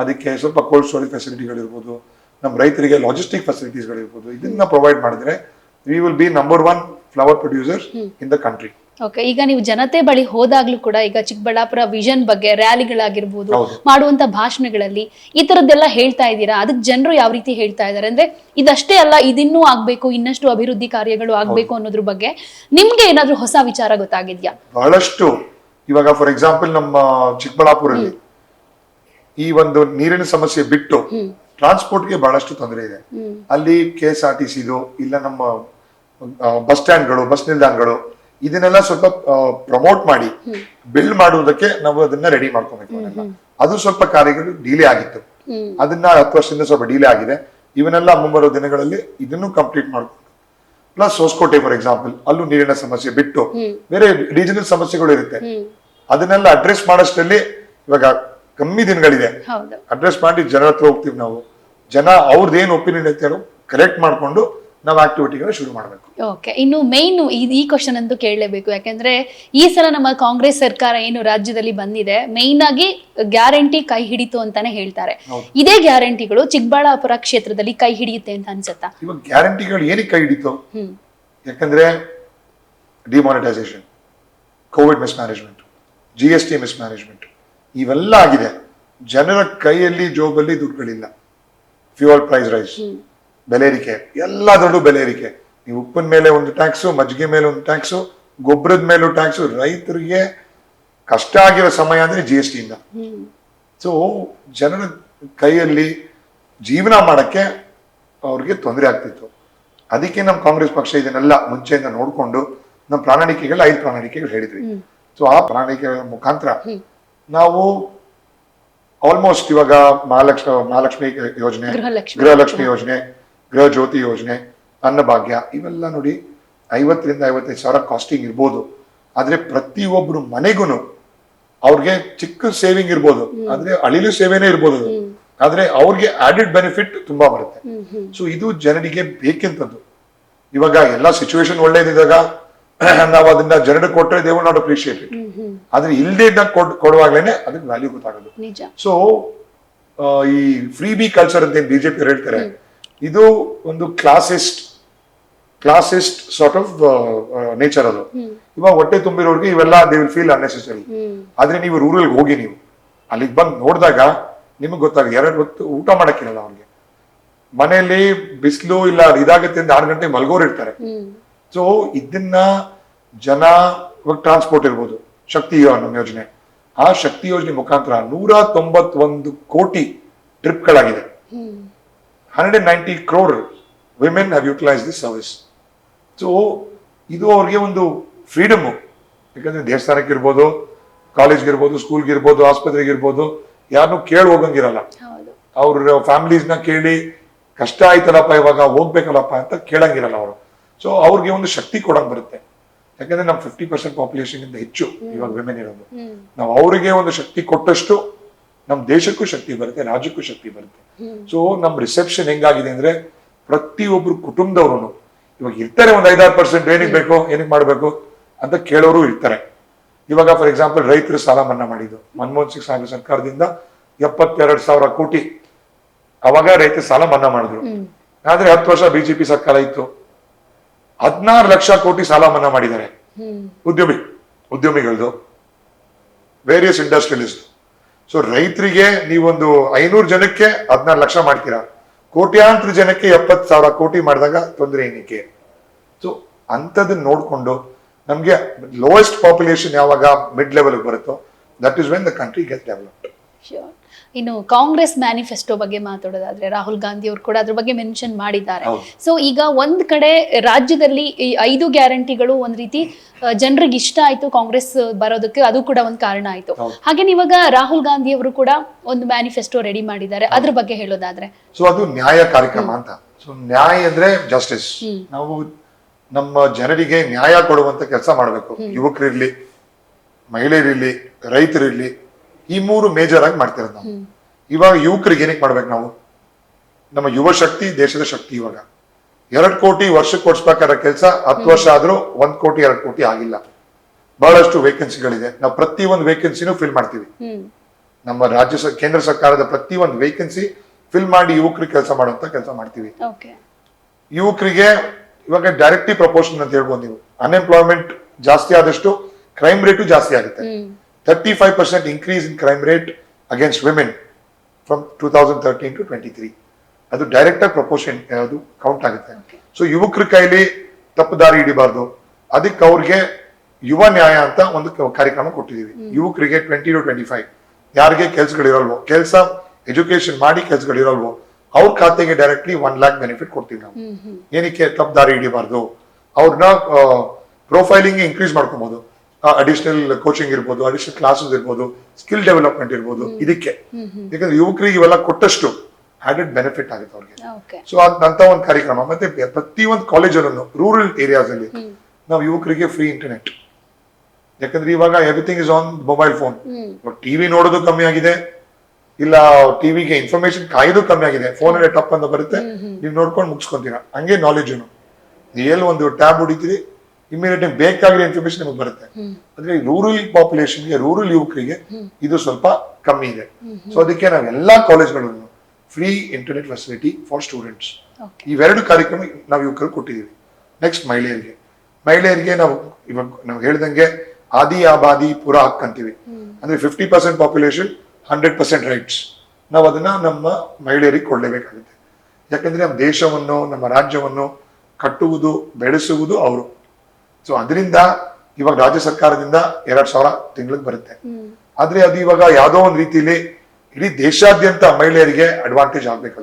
ಅದಕ್ಕೆ ಸ್ವಲ್ಪ ಕೋಲ್ಡ್ ಸ್ಟೋರೇಜ್ ಫೆಸಿಲಿಟಿಗಳಿರ್ಬೋದು ನಮ್ಮ ರೈತರಿಗೆ ಲಾಜಿಸ್ಟಿಕ್ ಫೆಸಿಲಿಟೀಸ್ಗಳಿರ್ಬೋದು ಇದನ್ನ ಪ್ರೊವೈಡ್ ಮಾಡಿದ್ರೆ we will be number one flower producer in the country okay ಈಗ ನೀವು ಜನತೆ ಬಳಿ ಹೋದಾಗ್ಲೂ ಕೂಡ ಈಗ ಚಿಕ್ಕಬಳ್ಳಾಪುರ ವಿಷನ್ ಬಗ್ಗೆ ರ್ಯಾಲಿಗಳಾಗಿರ್ಬೋದು ಮಾಡುವಂತ ಭಾಷಣಗಳಲ್ಲಿ ಈ ತರದ್ದೆಲ್ಲ ಹೇಳ್ತಾ ಇದ್ದೀರಾ? ಅದಕ್ಕೆ ಜನರು ಯಾವ ರೀತಿ ಹೇಳ್ತಾ ಇದ್ದಾರೆ? ಅಂದ್ರೆ ಇದಷ್ಟೇ ಅಲ್ಲ ಇದಿನ್ನೂ ಆಗ್ಬೇಕು ಇನ್ನಷ್ಟು ಅಭಿವೃದ್ಧಿ ಕಾರ್ಯಗಳು ಆಗ್ಬೇಕು ಅನ್ನೋದ್ರ ಬಗ್ಗೆ ನಿಮ್ಗೆ ಏನಾದ್ರೂ ಹೊಸ ವಿಚಾರ ಗೊತ್ತಾಗಿದ್ಯಾ? ಬಹಳಷ್ಟು ಇವಾಗ ಫಾರ್ ಎಕ್ಸಾಂಪಲ್ ನಮ್ಮ ಚಿಕ್ಕಬಳ್ಳಾಪುರಲ್ಲಿ ಈ ಒಂದು ನೀರಿನ ಸಮಸ್ಯೆ ಬಿಟ್ಟು ಟ್ರಾನ್ಸ್ಪೋರ್ಟ್ಗೆ ಬಹಳಷ್ಟು ತೊಂದರೆ ಇದೆ. ಅಲ್ಲಿ ಕೆ ಎಸ್ ಆರ್ ಟಿ ಸಿದು ಇಲ್ಲ ನಮ್ಮ ಬಸ್ ಸ್ಟ್ಯಾಂಡ್ಗಳು ಬಸ್ ನಿಲ್ದಾಣಗಳು ಇದನ್ನೆಲ್ಲ ಸ್ವಲ್ಪ ಪ್ರಮೋಟ್ ಮಾಡಿ ಬಿಲ್ಡ್ ಮಾಡುವುದಕ್ಕೆ ನಾವು ಅದನ್ನ ರೆಡಿ ಮಾಡ್ಕೊಬೇಕು. ಅದು ಸ್ವಲ್ಪ ಕಾರ್ಯಗಳು ಡಿಲೇ ಆಗಿತ್ತು. ಅದನ್ನ ಹತ್ತು ವರ್ಷದಿಂದ ಸ್ವಲ್ಪ ಡಿಲೇ ಆಗಿದೆ. ಇವನ್ನೆಲ್ಲ ಮುಂಬರುವ ದಿನಗಳಲ್ಲಿ ಇದನ್ನು ಕಂಪ್ಲೀಟ್ ಮಾಡ್ಕೊಂಡು ಪ್ಲಸ್ ಹೊಸಕೋಟೆ ಫಾರ್ ಎಕ್ಸಾಂಪಲ್ ಅಲ್ಲೂ ನೀರಿನ ಸಮಸ್ಯೆ ಬಿಟ್ಟು ಬೇರೆ ರೀಜನಲ್ ಸಮಸ್ಯೆಗಳು ಇರುತ್ತೆ. ಅದನ್ನೆಲ್ಲ ಅಡ್ರೆಸ್ ಮಾಡೋಷ್ಟರಲ್ಲಿ ಇವಾಗ ಕಮ್ಮಿ ದಿನಗಳಿದೆ. ಹೌದು. ಅಡ್ರೆಸ್ ಮಾಡಿ ಜನ ಹತ್ರ ಹೋಗ್ತೀವಿ ನಾವು. ಜನ ಅವ್ರದ್ದು ಏನು ಒಪಿನಿಯನ್ ಐತೆ ಕರೆಕ್ಟ್ ಮಾಡ್ಕೊಂಡು ನಾವು ಆಕ್ಟಿವಿಟಿಗಳನ್ನ ಶುರು ಮಾಡಬೇಕು. ಓಕೆ ಇನ್ನು ಮೇನ್ ಈ ಕ್ವಶನ್ ಅಂತೂ ಕೇಳಲೇಬೇಕು. ಯಾಕಂದ್ರೆ ಈ ಸಲ ನಮ್ಮ ಕಾಂಗ್ರೆಸ್ ಸರ್ಕಾರ ಏನು ರಾಜ್ಯದಲ್ಲಿ ಬಂದಿದೆ ಮೇನ್ ಆಗಿ ಗ್ಯಾರಂಟಿ ಕೈ ಹಿಡಿತು ಅಂತಾನೆ ಹೇಳ್ತಾರೆ. ಇದೇ ಗ್ಯಾರಂಟಿಗಳು ಚಿಕ್ಕಬಳ್ಳಾಪುರ ಕ್ಷೇತ್ರದಲ್ಲಿ ಕೈ ಹಿಡಿಯುತ್ತೆ ಅಂತ ಅನ್ಸುತ್ತಾ? ಇವಾಗ ಗ್ಯಾರಂಟಿಗಳು ಏನಕ್ಕೆ ಕೈ ಹಿಡಿತು? ಯಾಕಂದ್ರೆ demonetisation covid mismanagement G S T mismanagement ಇವೆಲ್ಲ ಆಗಿದೆ. ಜನರ ಕೈಯಲ್ಲಿ ಜೋಬಲ್ಲಿ ದುಡ್ಡುಗಳಿಲ್ಲ ಫ್ಯೂಯಲ್ ಪ್ರೈಸ್ ರೈಸ್ ಬೆಲೆ ಏರಿಕೆ. ಎಲ್ಲ ದೊಡ್ಡ ಬೆಲೆ ಏರಿಕೆ. ನೀವು ಉಪ್ಪಿನ ಮೇಲೆ ಒಂದು ಟ್ಯಾಕ್ಸು ಮಜ್ಜಿಗೆ ಮೇಲೆ ಒಂದು ಟ್ಯಾಕ್ಸು ಗೊಬ್ಬರದ ಮೇಲೂ ಟ್ಯಾಕ್ಸು ರೈತರಿಗೆ ಕಷ್ಟ ಆಗಿರೋ ಸಮಯ ಅಂದ್ರೆ ಜಿ ಎಸ್ ಟಿಯಿಂದ ಸೊ ಜನರ ಕೈಯಲ್ಲಿ ಜೀವನ ಮಾಡಕ್ಕೆ ಅವ್ರಿಗೆ ತೊಂದರೆ ಆಗ್ತಿತ್ತು. ಅದಕ್ಕೆ ನಮ್ಮ ಕಾಂಗ್ರೆಸ್ ಪಕ್ಷ ಇದನ್ನೆಲ್ಲ ಮುಂಚೆಯಿಂದ ನೋಡ್ಕೊಂಡು ನಮ್ಮ ಪ್ರಾಣಿಕೆಗಳು ಐದು ಪ್ರಾಣಿಕೆಗಳು ಹೇಳಿದ್ವಿ. ಸೊ ಆ ಪ್ರಾಣಿಕೆಗಳ ಮುಖಾಂತರ ನಾವು ಆಲ್ಮೋಸ್ಟ್ ಇವಾಗ ಮಹಾಲಕ್ಷ್ಮಿ ಮಹಾಲಕ್ಷ್ಮಿ ಯೋಜನೆ ಗೃಹಲಕ್ಷ್ಮಿ. ಯೋಜನೆ. ಗೃಹ ಜ್ಯೋತಿ ಯೋಜನೆ ಅನ್ನಭಾಗ್ಯ ಇವೆಲ್ಲ ನೋಡಿ ಐವತ್ತರಿಂದ ಐವತ್ತೈದು ಸಾವಿರ ಕಾಸ್ಟಿಂಗ್ ಇರ್ಬೋದು. ಆದ್ರೆ ಪ್ರತಿಯೊಬ್ಬರು ಮನೆಗೂ ಅವ್ರಿಗೆ ಚಿಕ್ಕ ಸೇವಿಂಗ್ ಇರ್ಬೋದು. ಆದ್ರೆ ಅಳಿಲು ಸೇವೆನೇ ಇರ್ಬೋದು ಅದು. ಆದ್ರೆ ಅವ್ರಿಗೆ ಆಡೆಡ್ ಬೆನಿಫಿಟ್ ತುಂಬಾ ಬರುತ್ತೆ. ಸೊ ಇದು ಜನರಿಗೆ ಬೇಕೆಂತದ್ದು. ಇವಾಗ ಎಲ್ಲ ಸಿಚುವೇಶನ್ ಒಳ್ಳೇದಿದ್ದಾಗ ನಾವು ಅದನ್ನ ಜನರು ಕೊಟ್ಟರೆ ದೇವ್ ನಾಟ್ ಅಪ್ರಿಷಿಯೇಟ್ ಇಟ್ ಆದ್ರೆ ಇಲ್ಲದೆ ಕೊಡ್ ಕೊಡುವಾಗ್ಲೇನೆ ಅದಕ್ಕೆ ವ್ಯಾಲ್ಯೂ ಗೊತ್ತಾಗೋದು. ಸೊ ಈ ಫ್ರೀ ಬಿ ಕಲ್ಚರ್ ಅಂತ ಏನ್ ಬಿಜೆಪಿ ಹೇಳ್ತಾರೆ ಇದು ಒಂದು classist classist sort of nature ಅದು. ಇವಾಗ ಹೊಟ್ಟೆ ತುಂಬಿರೋರಿಗೆ ಇವೆಲ್ಲ ದೇ ವಿಲ್ ಫೀಲ್ ಅನ್ನೆಸೆಸರಿ ಆದ್ರೆ ನೀವು ರೂರಲ್ ಹೋಗಿ ನೀವು ಅಲ್ಲಿಗೆ ಬಂದು ನೋಡಿದಾಗ ನಿಮಗೆ ಗೊತ್ತಾಗ ಎರಡು ಹೊತ್ತು ಊಟ ಮಾಡಕ್ಕಿರಲ್ಲ ಅವ್ರಿಗೆ. ಮನೆಯಲ್ಲಿ ಬಿಸಿಲು ಇಲ್ಲ ಇದಾಗುತ್ತೆ ಅಂತ ಆರು ಗಂಟೆ ಮಲ್ಗೋರ್ ಇರ್ತಾರೆ ಸೊ ಇದನ್ನ ಜನ ಇವಾಗ ಟ್ರಾನ್ಸ್ಪೋರ್ಟ್ ಇರ್ಬೋದು ಶಕ್ತಿ ನಮ್ಮ ಯೋಜನೆ. ಆ ಶಕ್ತಿ ಯೋಜನೆ ಮುಖಾಂತರ ನೂರ ತೊಂಬತ್ತೊಂದು ಕೋಟಿ ಟ್ರಿಪ್ಗಳಾಗಿದೆ. Hundred and ninety crore women have utilise this service so ಇದು ಅವ್ರಿಗೆ ಒಂದು ಫ್ರೀಡಮ್ ಯಾಕಂದ್ರೆ ದೇವಸ್ಥಾನಕ್ಕೆ ಇರ್ಬೋದು ಕಾಲೇಜ್ಗೆ ಇರ್ಬೋದು ಸ್ಕೂಲ್ಗೆ ಇರ್ಬೋದು ಆಸ್ಪತ್ರೆಗೆ ಇರ್ಬೋದು ಯಾರನ್ನೂ ಕೇಳಿ ಹೋಗಂಗಿರಲ್ಲ. ಅವ್ರ ಫ್ಯಾಮಿಲೀಸ್ನ ಕೇಳಿ ಕಷ್ಟ ಆಯ್ತಲ್ಲಪ್ಪ ಇವಾಗ ಹೋಗ್ಬೇಕಲ್ಲಪ್ಪ ಅಂತ ಕೇಳಂಗಿರಲ್ಲ ಅವರು. ಸೊ ಅವ್ರಿಗೆ ಒಂದು ಶಕ್ತಿ ಕೊಡಕ್ ಬರುತ್ತೆ. ಯಾಕಂದ್ರೆ ನಮ್ ಫಿಫ್ಟಿ ಪರ್ಸೆಂಟ್ ಪಾಪ್ಯುಲೇಷನ್ ಇಂದ ಹೆಚ್ಚು ಇವಾಗ ವಿಮೆನ್ ಇರೋದು. ನಾವು ಅವರಿಗೆ ಒಂದು ಶಕ್ತಿ ಕೊಟ್ಟಷ್ಟು ನಮ್ಮ ದೇಶಕ್ಕೂ ಶಕ್ತಿ ಬರುತ್ತೆ ರಾಜ್ಯಕ್ಕೂ ಶಕ್ತಿ ಬರುತ್ತೆ. ಸೊ ನಮ್ ರಿಸೆಪ್ಷನ್ ಹೆಂಗಾಗಿದೆ ಅಂದ್ರೆ ಪ್ರತಿಯೊಬ್ಬರು ಕುಟುಂಬದವ್ರು ಇವಾಗ ಇರ್ತಾರೆ ಒಂದ್ ಐದಾರು ಪರ್ಸೆಂಟ್ ಏನಿಗ್ ಬೇಕು ಏನಿಗೆ ಮಾಡ್ಬೇಕು ಅಂತ ಕೇಳೋರು ಇರ್ತಾರೆ. ಇವಾಗ ಫಾರ್ ಎಕ್ಸಾಂಪಲ್ ರೈತರು ಸಾಲ ಮನ್ನಾ ಮಾಡಿದ್ದು. ಮನಮೋಹನ್ ಸಿಂಗ್ ಸಾಹೇಬ್ ಸರ್ಕಾರದಿಂದ ಎಪ್ಪತ್ತೆರಡು ಸಾವಿರ ಕೋಟಿ ಅವಾಗ ರೈತರು ಸಾಲ ಮನ್ನಾ ಮಾಡಿದ್ರು ಆದ್ರೆ ಹತ್ತು ವರ್ಷ ಬಿಜೆಪಿ ಸರ್ಕಾರ ಇತ್ತು. ಹದಿನಾರು ಲಕ್ಷ ಕೋಟಿ ಸಾಲ ಮನ್ನಾ ಮಾಡಿದ್ದಾರೆ. ಉದ್ಯಮಿ ಉದ್ಯಮಿಗಳದು ವೇರಿಯಸ್ ಇಂಡಸ್ಟ್ರಿಯಲಿಸ್ಟ್ ಸೊ ರೈತರಿಗೆ ನೀವೊಂದು ಐನೂರು ಜನಕ್ಕೆ ಹದಿನಾರು ಲಕ್ಷ ಮಾಡ್ತೀರಾ? ಕೋಟ್ಯಾಂತರ ಜನಕ್ಕೆ ಎಪ್ಪತ್ತು ಸಾವಿರ ಕೋಟಿ ಮಾಡಿದಾಗ ತೊಂದರೆ ಏನಕ್ಕೆ? ಸೊ ಅಂಥದನ್ನ ನೋಡಿಕೊಂಡು ನಮಗೆ ಲೋಯೆಸ್ಟ್ ಪಾಪ್ಯುಲೇಷನ್ ಯಾವಾಗ ಮಿಡ್ ಲೆವೆಲ್ಗೆ ಬರುತ್ತೋ that is when the country get developed. ಇನ್ನು ಕಾಂಗ್ರೆಸ್ ಮ್ಯಾನಿಫೆಸ್ಟೋ ಬಗ್ಗೆ ಮಾತಾಡೋದಾದ್ರೆ ರಾಹುಲ್ ಗಾಂಧಿ ಅವರು ಕೂಡ ಅದ್ರ ಬಗ್ಗೆ ಮೆನ್ಷನ್ ಮಾಡಿದ್ದಾರೆ. ಸೊ ಈಗ ಒಂದ್ ಕಡೆ ರಾಜ್ಯದಲ್ಲಿ ಈ ಐದು ಗ್ಯಾರಂಟಿಗಳು ಒಂದ್ ರೀತಿ ಜನರಿಗೆ ಇಷ್ಟ ಆಯ್ತು ಕಾಂಗ್ರೆಸ್ ಬರೋದಕ್ಕೆ ಅದು ಕೂಡ ಒಂದ್ ಕಾರಣ ಆಯ್ತು. ಹಾಗೆ ಇವಾಗ ರಾಹುಲ್ ಗಾಂಧಿ ಅವರು ಕೂಡ ಒಂದು ಮ್ಯಾನಿಫೆಸ್ಟೋ ರೆಡಿ ಮಾಡಿದ್ದಾರೆ. ಅದ್ರ ಬಗ್ಗೆ ಹೇಳೋದಾದ್ರೆ. ಸೊ ಅದು ನ್ಯಾಯ ಕಾರ್ಯಕ್ರಮ ಅಂತ. ಸೊ ನ್ಯಾಯ ಅಂದ್ರೆ ಜಸ್ಟಿಸ್ ನಾವು ನಮ್ಮ ಜನರಿಗೆ ನ್ಯಾಯ ಕೊಡುವಂತ ಕೆಲಸ ಮಾಡಬೇಕು. ಯುವಕರಿರ್ಲಿ ಮಹಿಳೆಯರಿರ್ಲಿ ರೈತರಿರ್ಲಿ ಈ ಮೂರು ಮೇಜರ್ ಆಗಿ ಮಾಡ್ತಿರೋದು ನಾವು. ಇವಾಗ ಯುವಕರಿಗೆ ಏನಕ್ಕೆ ಮಾಡ್ಬೇಕು ನಾವು? ನಮ್ಮ ಯುವ ಶಕ್ತಿ ದೇಶದ ಶಕ್ತಿ ಇವಾಗ. ಎರಡ್ ಕೋಟಿ ವರ್ಷಕ್ಕೆ ಕೊಡ್ಸ್ಬೇಕಾದ ಕೆಲಸ ಹತ್ತು ವರ್ಷ ಆದ್ರೂ ಒಂದ್ ಕೋಟಿ ಎರಡ್ ಕೋಟಿ ಆಗಿಲ್ಲ. ಬಹಳಷ್ಟು ವೇಕೆನ್ಸಿಗಳಿದೆ ನಾವು ಪ್ರತಿ ಒಂದು ವೇಕೆನ್ಸಿನೂ ಫಿಲ್ ಮಾಡ್ತೀವಿ ನಮ್ಮ ರಾಜ್ಯ ಕೇಂದ್ರ ಸರ್ಕಾರದ ಪ್ರತಿ ಒಂದು ವೇಕೆನ್ಸಿ ಫಿಲ್ ಮಾಡಿ ಯುವಕರಿಗೆ ಕೆಲಸ ಮಾಡುವಂತ ಕೆಲಸ ಮಾಡ್ತೀವಿ. ಯುವಕರಿಗೆ ಇವಾಗ ಡೈರೆಕ್ಟ್ಲಿ ಪ್ರಪೋರ್ಷನ್ ಅಂತ ಹೇಳ್ಬೋದು ನೀವು. ಅನ್ಎಂಪ್ಲಾಯ್ಮೆಂಟ್ ಜಾಸ್ತಿ ಆದಷ್ಟು ಕ್ರೈಮ್ ರೇಟು ಜಾಸ್ತಿ ಆಗುತ್ತೆ. ಹ್ಮ್ thirty five percent increase in crime rate against women from two thousand thirteen to twenty three ಅದು ಡೈರೆಕ್ಟ್ ಆಗಿ ಪ್ರಪೋರ್ಷನ್ ಅದು ಕೌಂಟ್ ಆಗುತ್ತೆ. ಸೊ ಯುವಕರ ಕೈಲಿ ತಪ್ಪು ದಾರಿ ಹಿಡಿಬಾರ್ದು. ಅದಕ್ಕೆ ಅವ್ರಿಗೆ ಯುವ ನ್ಯಾಯ ಅಂತ ಒಂದು ಕಾರ್ಯಕ್ರಮ ಕೊಟ್ಟಿದ್ದೀವಿ ಯುವಕರಿಗೆ ಟ್ವೆಂಟಿ ಟು ಟ್ವೆಂಟಿ ಫೈವ್ ಯಾರಿಗೆ ಕೆಲ್ಸಗಳಿರಲ್ವೋ ಕೆಲಸ ಎಜುಕೇಶನ್ ಮಾಡಿ ಕೆಲ್ಸಗಳಿರಲ್ವೋ ಅವ್ರ ಖಾತೆಗೆ ಡೈರೆಕ್ಟ್ಲಿ ಒನ್ ಲ್ಯಾಕ್ ಬೆನಿಫಿಟ್ ಕೊಡ್ತೀವಿ ನಾವು. ಏನಕ್ಕೆ ತಪ್ಪು ದಾರಿ ಹಿಡಿಬಾರ್ದು? ಅವ್ರನ್ನ ಪ್ರೊಫೈಲಿಂಗ್ ಇನ್ಕ್ರೀಸ್ ಮಾಡ್ಕೊಬಹುದು ಅಡಿಷನಲ್ ಕೋಚಿಂಗ್ ಇರ್ಬೋದು ಅಡಿಷನಲ್ ಕ್ಲಾಸಸ್ ಇರ್ಬೋದು ಸ್ಕಿಲ್ ಡೆವಲಪ್ಮೆಂಟ್ ಇರ್ಬೋದು ಇದಕ್ಕೆ. ಯಾಕಂದ್ರೆ ಯುವಕರಿಗೆ ಇವೆಲ್ಲ ಕೊಟ್ಟಷ್ಟು ಆಡೆಡ್ ಬೆನಿಫಿಟ್ ಆಗುತ್ತೆ ಅವ್ರಿಗೆ. ಸೊ ಅಂತ ಒಂದು ಕಾರ್ಯಕ್ರಮ. ಮತ್ತೆ ಪ್ರತಿ ಒಂದು ಕಾಲೇಜಲ್ಲೂ ರೂರಲ್ ಏರಿಯಾಸ್ ಅಲ್ಲಿ ನಾವು ಯುವಕರಿಗೆ ಫ್ರೀ ಇಂಟರ್ನೆಟ್ ಯಾಕಂದ್ರೆ ಇವಾಗ everything is on mobile phone TV ನೋಡೋದು ಕಮ್ಮಿ ಆಗಿದೆ. ಇಲ್ಲ ಟಿವಿಗೆ ಇನ್ಫಾರ್ಮೇಶನ್ ಕಾಯೋದು ಕಮ್ಮಿ ಆಗಿದೆ. ಫೋನ್ ಅಲ್ಲಿ ಟಪ್ ಅಂತ ಬರುತ್ತೆ ನೀವು ನೋಡ್ಕೊಂಡು ಮುಗಿಸ್ಕೊಂತೀರಾ. ಹಂಗೆ ನಾಲೆಜ್ ಏನು ಎಲ್ಲಿ ಒಂದು ಟ್ಯಾಬ್ ಹೊಡಿತೀರಿ ಇಮಿಡಿಯೇಟ್ ಬೇಕಾಗಿರೋ ಇನ್ಫಾರ್ಮೇಶನ್ ನಿಮಗೆ ಬರುತ್ತೆ. ಅಂದ್ರೆ ರೂರಲ್ ಪಾಪ್ಯುಲೇಷನ್ಗೆ ರೂರಲ್ ಯುವಕರಿಗೆ ಇದು ಸ್ವಲ್ಪ ಕಮ್ಮಿ ಇದೆ. ಸೊ ಅದಕ್ಕೆ ನಾವು ಎಲ್ಲಾ ಕಾಲೇಜ್ಗಳನ್ನು free internet facility for students ಇವೆರಡು ಕಾರ್ಯಕ್ರಮ ನಾವು ಯುವಕರು ಕೊಟ್ಟಿದ್ದೀವಿ ನೆಕ್ಸ್ಟ್ ಮಹಿಳೆಯರಿಗೆ. ಮಹಿಳೆಯರಿಗೆ ನಾವು ಇವಾಗ ನಾವು ಹೇಳ್ದಂಗೆ ಆದಿ ಆಬಾದಿ ಪುರ ಹಕ್ ಅಂತೀವಿ. ಅಂದ್ರೆ fifty percent population hundred percent rights ನಾವು ಅದನ್ನ ನಮ್ಮ ಮಹಿಳೆಯರಿಗೆ ಕೊಡಲೇಬೇಕಾಗುತ್ತೆ. ಯಾಕಂದ್ರೆ ನಮ್ಮ ದೇಶವನ್ನು ನಮ್ಮ ರಾಜ್ಯವನ್ನು ಕಟ್ಟುವುದು ಬೆಳೆಸುವುದು ಅವರು. ಸೊ ಅದರಿಂದ ಇವಾಗ ರಾಜ್ಯ ಸರ್ಕಾರದಿಂದ ಎರಡ್ ಸಾವಿರ ತಿಂಗಳಿಗೆ ಬರುತ್ತೆ. ಆದ್ರೆ ಅದು ಇವಾಗ ಯಾವ್ದೋ ಒಂದ್ ರೀತಿಲಿ ಇಡೀ ದೇಶಾದ್ಯಂತ ಮಹಿಳೆಯರಿಗೆ ಅಡ್ವಾಂಟೇಜ್ ಆಗ್ಬೇಕು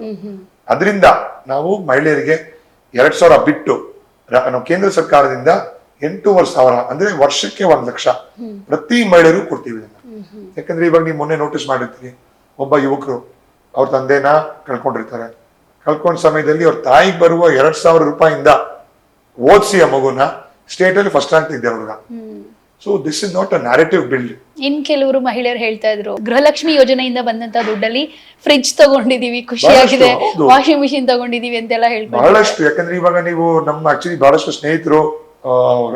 ಅದರಿಂದ ನಾವು ಮಹಿಳೆಯರಿಗೆ ಎರಡ್ ಸಾವಿರ ಬಿಟ್ಟು ನಾವು ಕೇಂದ್ರ ಸರ್ಕಾರದಿಂದ ಎಂಟೂವರೆ ಸಾವಿರ ಅಂದ್ರೆ ವರ್ಷಕ್ಕೆ ಒಂದ್ ಲಕ್ಷ ಪ್ರತಿ ಮಹಿಳೆಯರು ಕೊಡ್ತೀವಿ ಇದನ್ನ. ಯಾಕಂದ್ರೆ ಇವಾಗ ನೀವು ಮೊನ್ನೆ ನೋಟಿಸ್ ಮಾಡಿರ್ತೀರಿ ಒಬ್ಬ ಯುವಕರು ಅವ್ರ ತಂದೆನ ಕಳ್ಕೊಂಡಿರ್ತಾರೆ. ಕಳ್ಕೊಂಡ ಸಮಯದಲ್ಲಿ ಅವ್ರ ತಾಯಿಗೆ ಬರುವ ಎರಡ್ ಸಾವಿರ ರೂಪಾಯಿಂದ ಓದಿಸಿ ಆ ಮಗುನ ಸ್ಟೇಟ್ ಅಲ್ಲಿ ಫಸ್ಟ್ ರ್ಯಾಂಕ್ ಇದೆ ಹುಡುಗ. So this is not a narrative build in ಕೆಲವರು ಮಹಿಳೆಯರು ಹೇಳ್ತಾ ಇದ್ರು ಗೃಹಲಕ್ಷ್ಮಿ ಯೋಜನೆಯಿಂದ ಬಂದಂತ ದುಡ್ಡಲ್ಲಿ ಫ್ರಿಡ್ಜ್ ತಗೊಂಡಿದೀವಿ ಖುಷಿಯಾಗಿದೆ ವಾಷಿಂಗ್ ಮಿಷಿನ್ ತಗೊಂಡಿದೀವಿ ಅಂತೆಲ್ಲ ಹೇಳ್ತಾರೆ ಬಹಳಷ್ಟು ಯಾಕಂದ್ರೆ ಇವಾಗ ನೀವು ನಮ್ಮ ಆಕ್ಚುಲಿ ಬಹಳಷ್ಟು ಸ್ನೇಹಿತರು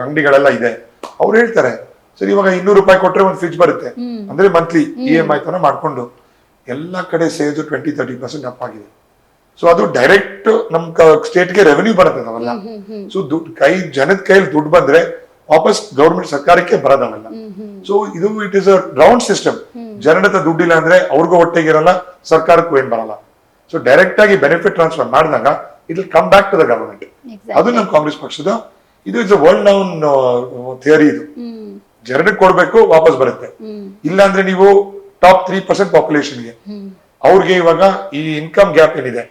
ಅಂಗಡಿಗಳೆಲ್ಲ ಇದೆ. ಅವ್ರು ಹೇಳ್ತಾರೆ ಸರಿ ಇವಾಗ ಇನ್ನೂರು ರೂಪಾಯಿ ಕೊಟ್ರೆ ಒಂದು ಫ್ರಿಜ್ ಬರುತ್ತೆ. ಅಂದ್ರೆ ಮಂತ್ಲಿ ಇ ಎಂ ಐ ತರ ಮಾಡ್ಕೊಂಡು ಎಲ್ಲಾ ಕಡೆ ಸೇರಿದ್ರು ಟ್ವೆಂಟಿ ತರ್ಟಿ ಪರ್ಸೆಂಟ್ ಅಪ್ ಆಗಿದೆ. ಸೊ ಅದು ಡೈರೆಕ್ಟ್ ನಮ್ ಸ್ಟೇಟ್ಗೆ ರೆವೆನ್ಯೂ ಬರುತ್ತೆ ಅವೆಲ್ಲ ಸೊ ದುಡ್ಡು ಕೈ ಜನದ ಕೈಯಲ್ಲಿ ದುಡ್ಡು ಬಂದ್ರೆ ವಾಪಸ್ ಗೌರ್ಮೆಂಟ್ ಸರ್ಕಾರಕ್ಕೆ ಬರೋದವೆಲ್ಲ ಸೊ ಇದು it is a round system ಜನರ ಹತ್ರ ದುಡ್ಡಿಲ್ಲ ಅಂದ್ರೆ ಅವ್ರಿಗೂ ಹೊಟ್ಟೆಗಿರಲ್ಲ ಸರ್ಕಾರಕ್ಕೂ ಏನ್ ಬರಲ್ಲ. ಸೊ ಡೈರೆಕ್ಟ್ ಆಗಿ ಬೆನಿಫಿಟ್ ಟ್ರಾನ್ಸ್ಫರ್ ಮಾಡಿದಾಗ it will come back to the government ಅದು ನಮ್ಮ ಕಾಂಗ್ರೆಸ್ ಪಕ್ಷದ ಇದು is a world known theory ಇದು. ಜನರಿಗೆ ಕೊಡ್ಬೇಕು ವಾಪಸ್ ಬರುತ್ತೆ. ಹ್ಮ್. ಇಲ್ಲ ಅಂದ್ರೆ ನೀವು ಟಾಪ್ ತ್ರೀ ಪರ್ಸೆಂಟ್ ಪಾಪ್ಯುಲೇಷನ್ಗೆ ಅವ್ರಿಗೆ ಇವಾಗ ಈ ಇನ್ಕಮ್ ಗ್ಯಾಪ್ ಏನಿದೆ?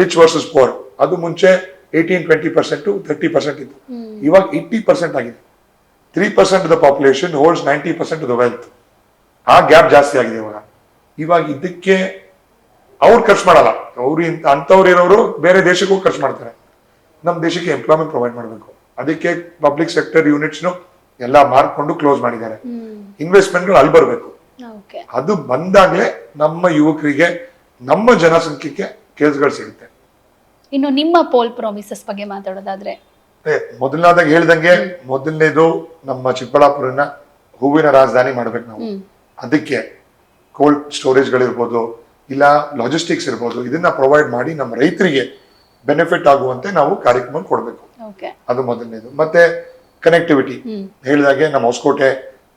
ರಿಚ್ ವರ್ಸಸ್ ಪೋರ್ ಅದು ಮುಂಚೆ eighteen twenty percent thirty percent ಇತ್ತು. ಇವಾಗ ಏಯ್ಟಿ ಪರ್ಸೆಂಟ್ ಆಗಿದೆ. Three percent the population holds ninety percent the wealth ಆ ಗ್ಯಾಪ್ ಜಾಸ್ತಿ ಆಗಿದೆ ಇವಾಗ. ಇವಾಗ ಇದಕ್ಕೆ ಅವ್ರು ಖರ್ಚು ಮಾಡಲ್ಲ. ಅವ್ರು ಅಂಥವ್ರು ಇರೋರು ಬೇರೆ ದೇಶಕ್ಕೂ ಖರ್ಚು ಮಾಡ್ತಾರೆ. ನಮ್ಮ ದೇಶಕ್ಕೆ ಎಂಪ್ಲಾಯ್ಮೆಂಟ್ ಪ್ರೊವೈಡ್ ಮಾಡಬೇಕು. ಅದಕ್ಕೆ ಪಬ್ಲಿಕ್ ಸೆಕ್ಟರ್ ಯೂನಿಟ್ಸ್ನು ಎಲ್ಲ ಮಾರ್ಕೊಂಡು ಕ್ಲೋಸ್ ಮಾಡಿದ್ದಾರೆ. ಇನ್ವೆಸ್ಟ್ಮೆಂಟ್ಗಳು ಅಲ್ಲಿ ಬರಬೇಕು. ಅದು ಬಂದಾಗಲೇ ನಮ್ಮ ಯುವಕರಿಗೆ ನಮ್ಮ ಜನಸಂಖ್ಯೆಗೆ ಕೇಸ್ಗಳು ಸಿಗುತ್ತೆ. ಇನ್ನು ನಿಮ್ಮ ಪೋಲ್ ಪ್ರಾಮಿಸಸ್ ಬಗ್ಗೆ ಮಾತಾಡೋದಾದ್ರೆ? ಮೊದಲನೇದಾಗ ಹೇಳಿದಂಗೆ ಮೊದಲನೇದು ನಮ್ಮ ಚಿಕ್ಕಬಳ್ಳಾಪುರನ ಹೂವಿನ ರಾಜಧಾನಿ ಮಾಡ್ಬೇಕು ನಾವು. ಅದಕ್ಕೆ ಕೋಲ್ಡ್ ಸ್ಟೋರೇಜ್ಗಳಿರ್ಬೋದು ಇಲ್ಲ ಲಾಜಿಸ್ಟಿಕ್ಸ್ ಇರ್ಬೋದು ಇದನ್ನ ಪ್ರೊವೈಡ್ ಮಾಡಿ ನಮ್ಮ ರೈತರಿಗೆ ಬೆನಿಫಿಟ್ ಆಗುವಂತೆ ನಾವು ಕಾರ್ಯಕ್ರಮ ಕೊಡಬೇಕು. ಅದು ಮೊದಲನೇದು. ಮತ್ತೆ ಕನೆಕ್ಟಿವಿಟಿ ಹೇಳಿದಾಗೆ ನಮ್ಮ ಹೊಸಕೋಟೆ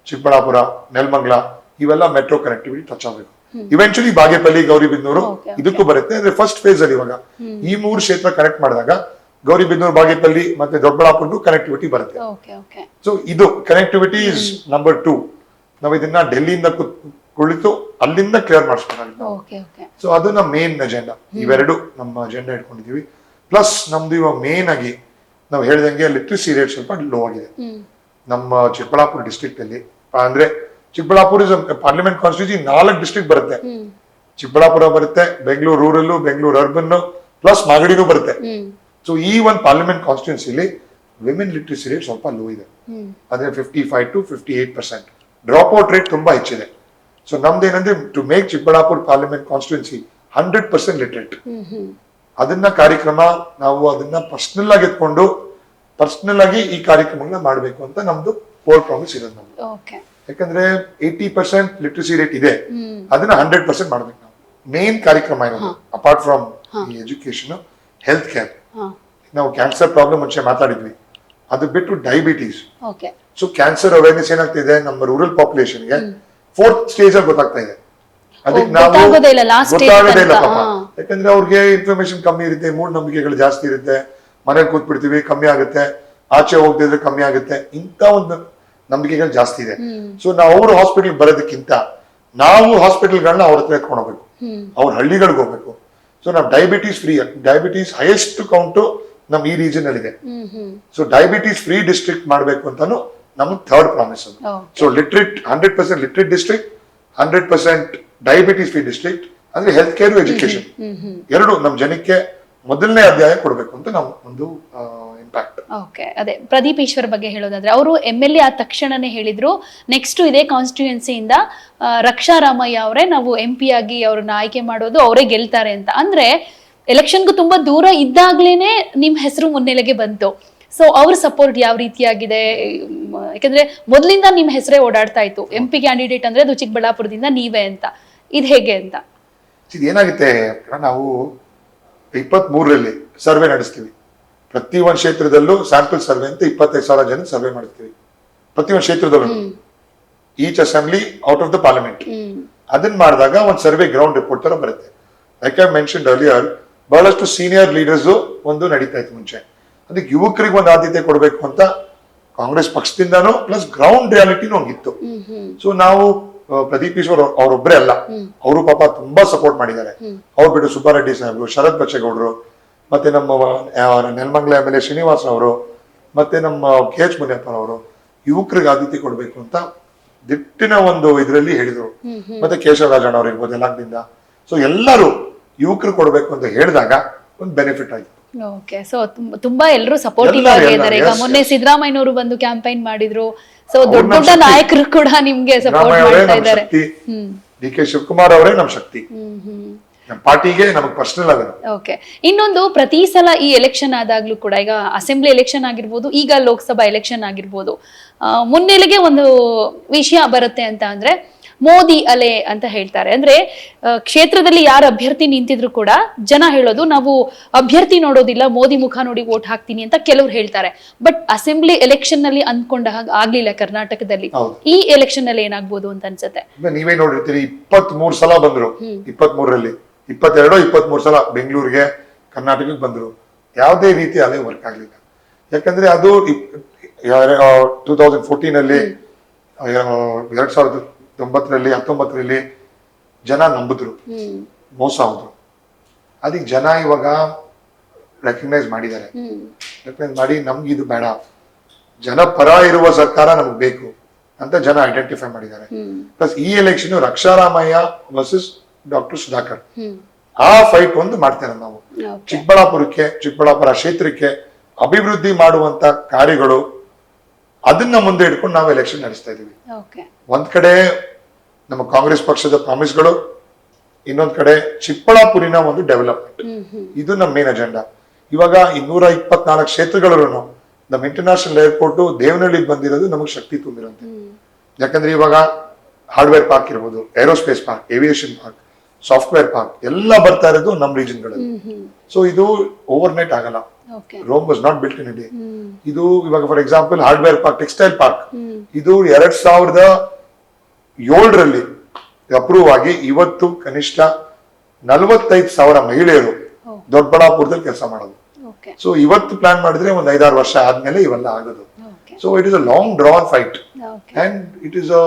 ಚಿಕ್ಕಬಳ್ಳಾಪುರ ನೆಲಮಂಗ್ಲ ಇವೆಲ್ಲ ಮೆಟ್ರೋ ಕನೆಕ್ಟಿವಿಟಿ ಟಚ್ ಆಗಬೇಕು. ಇವೆಂಚುಲಿ ಬಾಗೇಪಲ್ಲಿ ಗೌರಿಬಿದ್ನೂರು ಇದಕ್ಕೂ ಬರುತ್ತೆ. ಅಂದ್ರೆ ಫಸ್ಟ್ ಫೇಸ್ ಅಲ್ಲಿ ಇವಾಗ. ಈ ಮೂರು ಕ್ಷೇತ್ರ ಕನೆಕ್ಟ್ ಮಾಡಿದಾಗ ಗೌರಿಬಿದ್ನೂರು ಬಾಗೇಪಲ್ಲಿ ಮತ್ತೆ ದೊಡ್ಡಬಳ್ಳಾಪುರಕ್ಕೂ ಕನೆಕ್ಟಿವಿಟಿ ಬರುತ್ತೆ. ಸೊ ಇದು ಕನೆಕ್ಟಿವಿಟಿ ಇಸ್ ನಂಬರ್ ಟೂ ನಾವು ಇದನ್ನ ಡೆಲ್ಲಿಯಿಂದ ಕುಳಿತು ಅಲ್ಲಿಂದ ಕ್ಲಿಯರ್ ಓಕೆ ಸೊ ಅದು ನಮ್ಮ ಮೇನ್ ಅಜೆಂಡಾ ಇವೆರಡು ನಮ್ಮ ಅಜೆಂಡಾ ಇಟ್ಕೊಂಡಿದೀವಿ. ಪ್ಲಸ್ ನಮ್ದು ಇವಾಗ ಮೇನ್ ಆಗಿ ನಾವು ಹೇಳ್ದಂಗೆ ಲಿಟ್ರಸಿ ರೇಟ್ ಸ್ವಲ್ಪ ಲೋ ಆಗಿದೆ. ನಮ್ಮ ಚಿಕ್ಕಬಳ್ಳಾಪುರ ಡಿಸ್ಟ್ರಿಕ್ಟ್ ಅಲ್ಲಿ. ಅಂದ್ರೆ ಚಿಕ್ಕಬಳ್ಳಾಪುರ ಇಸ್ ಪಾರ್ಲಿಮೆಂಟ್ ಕಾನ್ಸ್ಟಿಟ್ಯೂನ್ಸಿ ನಾಲ್ಕು ಡಿಸ್ಟ್ರಿಕ್ಟ್ ಬರುತ್ತೆ. ಚಿಕ್ಕಬಳ್ಳಾಪುರ ಬರುತ್ತೆ Bengaluru rural Bengaluru urban plus ಮಾಗಡಿನೂ ಬರುತ್ತೆ. ಸೊ ಈ ಒಂದು ಪಾರ್ಲಿಮೆಂಟ್ ಕಾನ್ಸ್ಟಿಟ್ಯೂನ್ಸಿಲಿ ವಿಮೆನ್ ಲಿಟ್ರಸಿ ರೇಟ್ ಸ್ವಲ್ಪ ಲೋ ಇದೆ. ಅಂದ್ರೆ fifty five to fifty eight percent drop out rate ತುಂಬಾ ಹೆಚ್ಚಿದೆ. ಸೊ ನಮ್ದು ಏನಂದ್ರೆ to make Chikkaballapur parliament constituency hundred percent literate ಅದನ್ನ ಕಾರ್ಯಕ್ರಮ ನಾವು ಅದನ್ನ ಪರ್ಸನಲ್ ಆಗಿ ಎತ್ಕೊಂಡು ಪರ್ಸನಲ್ ಆಗಿ ಈ ಕಾರ್ಯಕ್ರಮಗಳನ್ನ ಮಾಡಬೇಕು ಅಂತ ನಮ್ದು ಕೋರ್ ಪ್ರಾಮಿಸ್ ಇರೋದು ನಮ್ದು. ಯಾಕಂದ್ರೆ ಏಯ್ಟಿ ಪರ್ಸೆಂಟ್ ಲಿಟ್ರಸಿ ರೇಟ್ ಇದೆ. ಅದನ್ನ ಹಂಡ್ರೆಡ್ ಪರ್ಸೆಂಟ್ ಮಾಡ್ಬೇಕು ನಾವು. ಮೇನ್ ಕಾರ್ಯಕ್ರಮ ಇರೋದು ಅಪಾರ್ಟ್ ಫ್ರಮ್ ಈ ಎಜುಕೇಶನ್ ಹೆಲ್ತ್ ಕೇರ್ ನಾವು ಕ್ಯಾನ್ಸರ್ ಪ್ರಾಬ್ಲಮ್ ಮುಂಚೆ ಮಾತಾಡಿದ್ವಿ. ಅದು ಬಿಟ್ಟು ಡಯಾಬಿಟೀಸ್ ಸೊ ಕ್ಯಾನ್ಸರ್ ಅವೇರ್ನೆಸ್ ಏನಾಗ್ತಿದೆ? ನಮ್ಮ ರೂರಲ್ ಪಾಪ್ಯುಲೇಷನ್ಗೆ ಫೋರ್ತ್ ಸ್ಟೇಜ್ ಅಲ್ಲಿ ಗೊತ್ತಾಗ್ತಾ ಇದೆ. ಅದಕ್ಕೆ ನಾವು ಗೊತ್ತಾಗೋದೇ ಇಲ್ಲ, ಪಾಪ. ಯಾಕಂದ್ರೆ ಅವ್ರಿಗೆ ಇನ್ಫಾರ್ಮೇಶನ್ ಕಮ್ಮಿ ಇರುತ್ತೆ ಮೂಢನಂಬಿಕೆಗಳು ಜಾಸ್ತಿ ಇರುತ್ತೆ ಮನೇಲಿ ಕೂತ್ಬಿಡ್ತೀವಿ ಕಮ್ಮಿ ಆಗುತ್ತೆ ಆಚೆ ಹೋಗ್ತಿದ್ರೆ ಕಮ್ಮಿ ಆಗುತ್ತೆ ಇಂಥ ಒಂದು ನಂಬಿಕೆಗಳು ಜಾಸ್ತಿ ಇದೆ. ಸೊ ನಾವು ಅವರು ಹಾಸ್ಪಿಟಲ್ ಬರೋದಕ್ಕಿಂತ ನಾವು ಹಾಸ್ಪಿಟಲ್ಗಳನ್ನ ಅವ್ರ ಹತ್ರ ಎತ್ಕೊಂಡು ಹೋಗ್ಬೇಕು. ಅವ್ರ ಹಳ್ಳಿಗಳಿಗೆ ಹೋಗ್ಬೇಕು. ಸೊ ನಾವು diabetes free diabetes highest count ನಮ್ ಈ ರೀಜನ್ ಅಲ್ಲಿ ಇದೆ. ಸೊ ಡಯಾಬಿಟೀಸ್ ಫ್ರೀ ಡಿಸ್ಟ್ರಿಕ್ಟ್ ಮಾಡಬೇಕು ಅಂತಾನು ನಮ್ third promise so literate hundred percent literate district hundred percent diabetes free district ಅಂದ್ರೆ ಹೆಲ್ತ್ ಕೇರ್ ಎಜುಕೇಶನ್ ಎರಡು ನಮ್ಮ ಜನಕ್ಕೆ ಮೊದಲನೇ ಅಧ್ಯಾಯ ಕೊಡಬೇಕು ಅಂತ ನಾವು ಒಂದು ಇಂಪ್ಯಾಕ್ಟ್ ಓಕೆ ಅದೇ ಪ್ರದೀಪ್ ಈಶ್ವರ್ ಬಗ್ಗೆ ಹೇಳೋದಾದ್ರೆ ಅವರು ಎಂ ಎಲ್ ಎ ಆದ ತಕ್ಷಣನೇ ಹೇಳಿದ್ರು ನೆಕ್ಸ್ಟ್ ಇದೇ ಕಾನ್ಸ್ಟಿಟ್ಯೂಯೆನ್ಸಿಯಿಂದ ರಕ್ಷಾ ರಾಮಯ್ಯ ಅವರೇ ನಾವು ಎಂ ಪಿ ಆಗಿ ಅವ್ರನ್ನ ಆಯ್ಕೆ ಮಾಡೋದು ಅವರೇ ಗೆಲ್ತಾರೆ ಅಂತ. ಅಂದ್ರೆ ಎಲೆಕ್ಷನ್ಗೂ ತುಂಬಾ ದೂರ ಇದ್ದಾಗ್ಲೇನೆ ನಿಮ್ ಹೆಸರು ಮುನ್ನೆಲೆಗೆ ಬಂತು. ಸೊ ಅವ್ರ ಸಪೋರ್ಟ್ ಯಾವ ರೀತಿಯಾಗಿದೆ? ಯಾಕಂದ್ರೆ ಮೊದಲಿಂದ ನಿಮ್ ಹೆಸರೇ ಓಡಾಡ್ತಾ ಇತ್ತು. ಎಂ ಪಿ ಕ್ಯಾಂಡಿಡೇಟ್ ಅಂದ್ರೆ ಅದು ಚಿಕ್ಕಬಳ್ಳಾಪುರದಿಂದ ನೀವೇ ಅಂತ. ಇದು ಹೇಗೆ ಅಂತ? ಇದೇನಾಗುತ್ತೆ ನಾವು ಇಪ್ಪತ್ತ್ ಮೂರರಲ್ಲಿ ಸರ್ವೆ ನಡೆಸ್ತೀವಿ. ಪ್ರತಿ ಒಂದು ಕ್ಷೇತ್ರದಲ್ಲೂ ಸ್ಯಾಂಪಲ್ ಸರ್ವೆ ಅಂತ ಇಪ್ಪತ್ತೈದು ಸಾವಿರ ಜನ ಸರ್ವೆ ಮಾಡ್ತೀವಿ. ಪ್ರತಿ ಒಂದು ಕ್ಷೇತ್ರದಲ್ಲೂ. Each assembly out of the parliament ಅದನ್ನ ಮಾಡಿದಾಗ ಒಂದು ಸರ್ವೆ ಗ್ರೌಂಡ್ ರಿಪೋರ್ಟ್ ತರ ಬರುತ್ತೆ. ಲೈಕ್ ಐ ಮೆನ್ಷನ್ ಅರ್ಲಿಯರ್ ಬಹಳಷ್ಟು ಸೀನಿಯರ್ ಲೀಡರ್ಸ್ ಒಂದು ನಡೀತಾ ಇತ್ತು ಮುಂಚೆ. ಅದಕ್ಕೆ ಯುವಕರಿಗೆ ಒಂದು ಆದ್ಯತೆ ಕೊಡಬೇಕು ಅಂತ ಕಾಂಗ್ರೆಸ್ ಪಕ್ಷದಿಂದನೂ ಪ್ಲಸ್ ಗ್ರೌಂಡ್ ರಿಯಾಲಿಟಿನೂ ಹಂಗಿತ್ತು. ಸೊ ನಾವು ಪ್ರದೀಪ್ ಈಶ್ವರ್ ಅವರೊಬ್ಬರೇ ಅಲ್ಲ. ಅವರು ಪಾಪ ತುಂಬಾ ಸಪೋರ್ಟ್ ಮಾಡಿದ್ದಾರೆ. ಅವ್ರು ಬಿಟ್ಟು ಸುಬ್ಬಾರೆಡ್ಡಿ ಸಾಹೇಬ್ರು ಶರತ್ ಬಚ್ಚೇಗೌಡರು ಮತ್ತೆ ನಮ್ಮ Nelamangala Nelamangala M L A Srinivas ಅವರು ಮತ್ತೆ ನಮ್ಮ ಕೆ ಎಚ್ ಮುನಿಯಪ್ಪನವರು ಯುವಕರಿಗೆ ಆದ್ಯತೆ ಕೊಡಬೇಕು ಅಂತ ದಿಟ್ಟಿನ ಒಂದು ಇದರಲ್ಲಿ ಹೇಳಿದರು. ಮತ್ತೆ ಕೇಶವರಾಜಣ್ಣ ಅವ್ರು ಇರ್ಬೋದು ಎಲ್ಲದಿಂದ ಸೊ ಎಲ್ಲರೂ ಯುವಕರು ಕೊಡಬೇಕು ಅಂತ ಹೇಳಿದಾಗ ಒಂದು ಬೆನಿಫಿಟ್ ಆಯಿತು. ಓಕೆ ಸೊ ತುಂಬಾ ಎಲ್ಲರೂ ಸಪೋರ್ಟಿವ್ ಆಗಿದ್ದಾರೆ ಈಗ ಮೊನ್ನೆ. ಸಿದ್ದರಾಮಯ್ಯನವರು ಬಂದು ಕ್ಯಾಂಪೈನ್ ಮಾಡಿದ್ರು. ಸೊ ದೊಡ್ಡ ದೊಡ್ಡ ನಾಯಕರು ಕೂಡ ನಿಮ್ಗೆ ಸಪೋರ್ಟ್ ಮಾಡ್ತಾ ಇದ್ದಾರೆ. ಡಿ ಕೆ ಶಿವಕುಮಾರ್ ಅವರೇ ನಮ್ಮ ಶಕ್ತಿ. ನಮ್ಮ ಪಾರ್ಟಿಗೆ ನಮಗೆ ಪರ್ಸನಲ್ ಆಗಲ್ಲ. ಓಕೆ ಇನ್ನೊಂದು ಪ್ರತಿ ಸಲ ಈ ಎಲೆಕ್ಷನ್ ಆದಾಗ್ಲೂ ಕೂಡ ಈಗ ಅಸೆಂಬ್ಲಿ ಎಲೆಕ್ಷನ್ ಆಗಿರ್ಬೋದು ಈಗ ಲೋಕಸಭಾ ಎಲೆಕ್ಷನ್ ಆಗಿರ್ಬೋದು. ಮುನ್ನೆಲೆಗೆ ಒಂದು ವಿಷಯ ಬರುತ್ತೆ ಅಂತ ಅಂದ್ರೆ ಮೋದಿ ಅಲೆ ಅಂತ ಹೇಳ್ತಾರೆ. ಅಂದ್ರೆ ಕ್ಷೇತ್ರದಲ್ಲಿ ಯಾರು ಅಭ್ಯರ್ಥಿ ನಿಂತಿದ್ರು ಕೂಡ ಜನ ಹೇಳೋದು ನಾವು ಅಭ್ಯರ್ಥಿ ನೋಡೋದಿಲ್ಲ ಮೋದಿ ಮುಖ ನೋಡಿ ವೋಟ್ ಹಾಕ್ತೀನಿ ಅಂತ ಕೆಲವ್ರು ಹೇಳ್ತಾರೆ. ಬಟ್ ಅಸೆಂಬ್ಲಿ ಎಲೆಕ್ಷನ್ನಲ್ಲಿ ಅಂದ್ಕೊಂಡ ಹಾಗೆ ಆಗ್ಲಿಲ್ಲ ಕರ್ನಾಟಕದಲ್ಲಿ. ಈ ಎಲೆಕ್ಷನ್ನಲ್ಲಿ ಏನಾಗ್ಬೋದು ಅಂತ ಅನ್ಸುತ್ತೆ? ನೀವೇ ನೋಡಿರ್ತೀರಿ ಇಪ್ಪತ್ತ್ ಮೂರ್ ಸಲ ಬಂದ್ರು. ಇಪ್ಪತ್ತ್ ಮೂರರಲ್ಲಿ ಇಪ್ಪತ್ತೆರಡು ಇಪ್ಪತ್ತ್ ಮೂರು ಸಲ ಬೆಂಗಳೂರಿಗೆ ಕರ್ನಾಟಕಕ್ಕೆ ಬಂದರು. ಯಾವುದೇ ರೀತಿ ಅಲೆ ವರ್ಕ್ ಆಗಲಿಲ್ಲ. ಯಾಕಂದ್ರೆ ಅದು ಟೂ ತೌಸಂಡ್ ಫೋರ್ಟೀನ್ ಅಲ್ಲಿ ಆ, ಎರಡ್ ಸಾವಿರದ ತೊಂಬತ್ತರಲ್ಲಿ ಹತ್ತೊಂಬತ್ತರಲ್ಲಿ ಜನ ನಂಬಿದ್ರು. ಮೋಸ ಹೋದ್ರು ಅದಕ್ಕೆ ಜನ ಇವಾಗ ರೆಕಗ್ನೈಸ್ ಮಾಡಿದ್ದಾರೆ. ರೆಕಗ್ನೈಸ್ ಮಾಡಿ ನಮ್ಗೆ ಇದು ಬೇಡ. ಜನ ಪರ ಇರುವ ಸರ್ಕಾರ ನಮ್ಗೆ ಬೇಕು ಅಂತ ಜನ ಐಡೆಂಟಿಫೈ ಮಾಡಿದ್ದಾರೆ. ಪ್ಲಸ್ ಈ election Raksha Ramaiah versus doctor Sudhakar. ಆ ಫೈಟ್ ಒಂದು ಮಾಡ್ತೇವೆ ನಾವು. ಚಿಕ್ಕಬಳ್ಳಾಪುರಕ್ಕೆ ಚಿಕ್ಕಬಳ್ಳಾಪುರ ಕ್ಷೇತ್ರಕ್ಕೆ ಅಭಿವೃದ್ಧಿ ಮಾಡುವಂತ ಕಾರ್ಯಗಳು ಅದನ್ನ ಮುಂದೆ ಇಟ್ಕೊಂಡು ನಾವು ಎಲೆಕ್ಷನ್ ನಡೆಸ್ತಾ ಇದೀವಿ ಒಂದ್ ಕಡೆ ನಮ್ಮ ಕಾಂಗ್ರೆಸ್ ಪಕ್ಷದ ಪ್ರಾಮಿಸ್ಗಳು ಇನ್ನೊಂದ್ ಕಡೆ ಚಿಕ್ಕಬಳ್ಳಾಪುರಿನ ಒಂದು ಡೆವಲಪ್ಮೆಂಟ್ ಇದು ನಮ್ಮ ಮೇನ್ ಅಜೆಂಡಾ ಇವಾಗ ಇನ್ನೂರ ಇಪ್ಪತ್ನಾಲ್ಕು ನಾವು ನಮ್ಮ ಇಂಟರ್ನ್ಯಾಷನಲ್ ಏರ್ಪೋರ್ಟ್ ದೇವನಹಳ್ಳಿ ಬಂದಿರೋದು ನಮಗೆ ಶಕ್ತಿ ತುಂಬಿರುತ್ತೆ ಯಾಕಂದ್ರೆ ಇವಾಗ ಹಾರ್ಡ್ವೇರ್ ಪಾರ್ಕ್ ಇರ್ಬೋದು aerospace park aviation park software park ಎಲ್ಲ ಬರ್ತಾ ಇರೋದು ನಮ್ಮ ರೀಜನ್ಗಳಲ್ಲಿ. ಸೊ ಇದು ಓವರ್ ನೈಟ್ ಆಗಲ್ಲ Rome was not built in day ಇದು ಇವಾಗ for example hardware park textile park ಇದು ಎರಡ್ ಸಾವಿರದ ಏಳರಲ್ಲಿ ಅಪ್ರೂವ್ ಆಗಿ ಇವತ್ತು ಕನಿಷ್ಠ ನಲವತ್ತೈದು ಸಾವಿರ ಮಹಿಳೆಯರು ದೊಡ್ಡಬಳ್ಳಾಪುರದಲ್ಲಿ ಕೆಲಸ ಮಾಡೋದು. ಸೊ ಇವತ್ತು ಪ್ಲಾನ್ ಮಾಡಿದ್ರೆ ಒಂದ್ ಐದಾರು ವರ್ಷ ಆದ್ಮೇಲೆ ಇವೆಲ್ಲ ಆಗೋದು. So it is a long drawn fight and it is a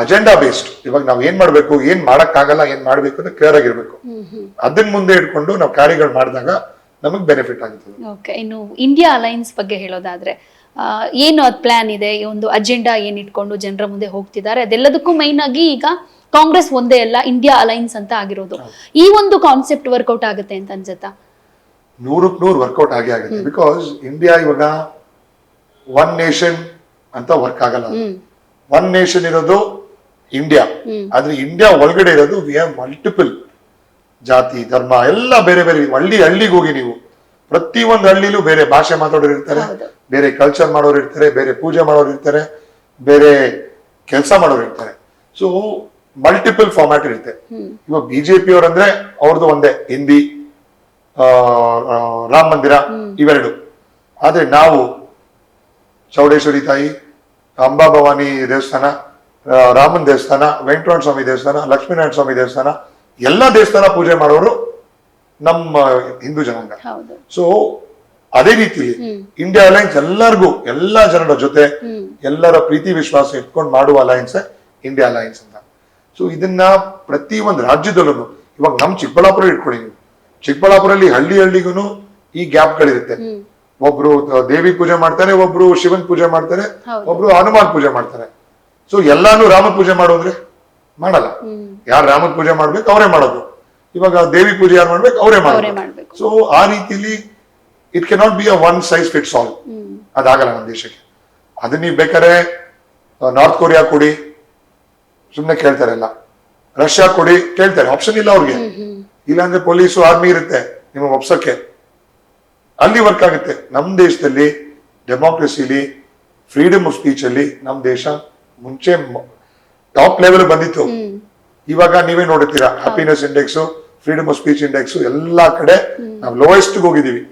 agenda based ಇವಾಗ ನಾವ್ ಏನ್ ಮಾಡ್ಬೇಕು ಏನ್ ಮಾಡಕ್ಕಾಗಲ್ಲ ಏನ್ ಮಾಡ್ಬೇಕು ಅಂತ ಕ್ಲಿಯರ್ ಆಗಿರ್ಬೇಕು. ಅದನ್ನ ಮುಂದೆ ಇಟ್ಕೊಂಡು ನಾವು ಕಾರ್ಯಗಳು ಮಾಡಿದಾಗ ನಮಗ್ ಬೆನಿಫಿಟ್ ಆಗುತ್ತೆ. ಓಕೆ ಇನ್ನು ಇಂಡಿಯಾ ಅಲೈನ್ಸ್ ಬಗ್ಗೆ ಹೇಳೋದಾದ್ರೆ ಏನು ಅದ್ ಪ್ಲಾನ್ ಇದೆ? ಈ ಒಂದು ಅಜೆಂಡಾ ಏನ್ ಇಟ್ಕೊಂಡು ಜನರ ಮುಂದೆ ಹೋಗ್ತಿದ್ದಾರೆ? ಅದೆಲ್ಲದಕ್ಕೂ ಮೈನ್ ಆಗಿ ಈಗ ಕಾಂಗ್ರೆಸ್ ಒಂದೇ ಅಲ್ಲ ಇಂಡಿಯಾ ಅಲೈನ್ಸ್ ಅಂತ ಆಗಿರೋದು. ಈ ಒಂದು ಕಾನ್ಸೆಪ್ಟ್ ವರ್ಕೌಟ್ ಆಗುತ್ತೆ ಅಂತ ಅನ್ಸುತ್ತಾ? ನೂರಕ್ ನೂರು ವರ್ಕೌಟ್ ಆಗೇ ಆಗುತ್ತೆ. ಬಿಕಾಸ್ ಇಂಡಿಯಾ ಇವಾಗ ಒನ್ ನೇಷನ್ ಅಂತ ವರ್ಕ್ ಆಗಲ್ಲ. ಒನ್ ನೇಷನ್ ಇರೋದು ಇಂಡಿಯಾ ಆದ್ರೆ ಇಂಡಿಯಾ ಒಳಗಡೆ ಇರೋದು ವಿ ಹ್ಯಾವ್ ಮಲ್ಟಿಪಲ್ ಜಾತಿ ಧರ್ಮ ಎಲ್ಲ ಬೇರೆ ಬೇರೆ ಹಳ್ಳಿ ಹಳ್ಳಿಗೆ ಹೋಗಿ ನೀವು. ಪ್ರತಿ ಒಂದು ಹಳ್ಳಿಲೂ ಬೇರೆ ಭಾಷೆ ಮಾತಾಡೋರು ಇರ್ತಾರೆ ಬೇರೆ ಕಲ್ಚರ್ ಮಾಡೋರು ಇರ್ತಾರೆ ಬೇರೆ ಪೂಜೆ ಮಾಡೋರು ಇರ್ತಾರೆ ಬೇರೆ ಕೆಲಸ ಮಾಡೋರು ಇರ್ತಾರೆ. ಸೊ ಮಲ್ಟಿಪಲ್ ಫಾರ್ಮ್ಯಾಟ್ ಇರುತ್ತೆ. ಇವಾಗ ಬಿಜೆಪಿ ಅವ್ರಂದ್ರೆ ಅವ್ರದ್ದು ಒಂದೇ ಹಿಂದಿ ರಾಮ ಮಂದಿರ ಇವೆರಡು. ಆದ್ರೆ ನಾವು ಚೌಡೇಶ್ವರಿ ತಾಯಿ ಅಂಬಾಭವಾನಿ ದೇವಸ್ಥಾನ ಆ, ರಾಮನ್ ದೇವಸ್ಥಾನ ವೆಂಕಟರಮಣ ಸ್ವಾಮಿ ದೇವಸ್ಥಾನ ಲಕ್ಷ್ಮೀನಾರಾಯಣ ಸ್ವಾಮಿ ದೇವಸ್ಥಾನ ಎಲ್ಲ ದೇವಸ್ಥಾನ ಪೂಜೆ ಮಾಡೋರು ನಮ್ಮ ಹಿಂದೂ ಜನಾಂಗ. ಸೊ ಅದೇ ರೀತಿ ಇಂಡಿಯಾ ಅಲೈನ್ಸ್ ಎಲ್ಲರಿಗೂ ಎಲ್ಲಾ ಜನರ ಜೊತೆ ಎಲ್ಲರ ಪ್ರೀತಿ ವಿಶ್ವಾಸ ಇಟ್ಕೊಂಡು ಮಾಡುವ ಅಲೈನ್ಸ್ ಇಂಡಿಯಾ ಅಲೈನ್ಸ್ ಅಂತ. ಸೊ ಇದನ್ನ ಪ್ರತಿ ಒಂದು ರಾಜ್ಯದಲ್ಲೂ ಇವಾಗ ನಮ್ ಚಿಕ್ಕಬಳ್ಳಾಪುರ ಇಟ್ಕೊಳ್ಳಿ ನೀವು. ಚಿಕ್ಕಬಳ್ಳಾಪುರಲ್ಲಿ ಹಳ್ಳಿ ಹಳ್ಳಿಗೂ ಈ ಗ್ಯಾಪ್ಗಳಿರುತ್ತೆ ಒಬ್ರು ದೇವಿ ಪೂಜೆ ಮಾಡ್ತಾರೆ ಒಬ್ರು ಶಿವನ್ ಪೂಜೆ ಮಾಡ್ತಾರೆ ಒಬ್ರು ಹನುಮಾನ್ ಪೂಜೆ ಮಾಡ್ತಾರೆ. ಸೊ ಎಲ್ಲಾನು ರಾಮ ಪೂಜೆ ಮಾಡೋದ್ರೆ ಮಾಡಲ್ಲ. ಯಾರು ರಾಮನ್ ಪೂಜೆ ಮಾಡ್ಬೇಕು ಅವರೇ ಮಾಡೋದು. ಇವಾಗ ದೇವಿ ಪೂಜೆ ಯಾರು ಮಾಡ್ಬೇಕು ಅವರೇ ಮಾಡೋದು ಸೊ ಆ ರೀತಿಲಿ it cannot be a one size fits all ಅದಾಗಲ್ಲ ನಮ್ಮ ದೇಶಕ್ಕೆ. ಅದನ್ನ ನೀವು ಬೇಕಾದ್ರೆ ನಾರ್ತ್ ಕೊರಿಯಾ ಕೊಡಿ ಸುಮ್ಮನೆ ಕೇಳ್ತಾರೆ ಎಲ್ಲ. ರಷ್ಯಾ ಕೊಡಿ ಕೇಳ್ತಾರೆ ಆಪ್ಷನ್ ಇಲ್ಲ ಅವ್ರಿಗೆ. ಇಲ್ಲಾಂದ್ರೆ ಪೊಲೀಸು ಆರ್ಮಿ ಇರುತ್ತೆ ನಿಮ್ಮ ಒಪ್ಸಕ್ಕೆ. ಅಲ್ಲಿ ವರ್ಕ್ ಆಗುತ್ತೆ. ನಮ್ಮ ದೇಶದಲ್ಲಿ ಡೆಮೋಕ್ರಸಿಲಿ ಫ್ರೀಡಮ್ ಆಫ್ ಸ್ಪೀಚ್ ಅಲ್ಲಿ ನಮ್ಮ ದೇಶ ಮುಂಚೆ ಟಾಪ್ ಲೆವೆಲ್ ಬಂದಿತ್ತು. ಇವಾಗ ನೀವೇ ನೋಡುತ್ತೀರಾ happiness index freedom of speech index ಎಲ್ಲಾ ಕಡೆ ನಾವು lowest ಹೋಗಿದೀವಿ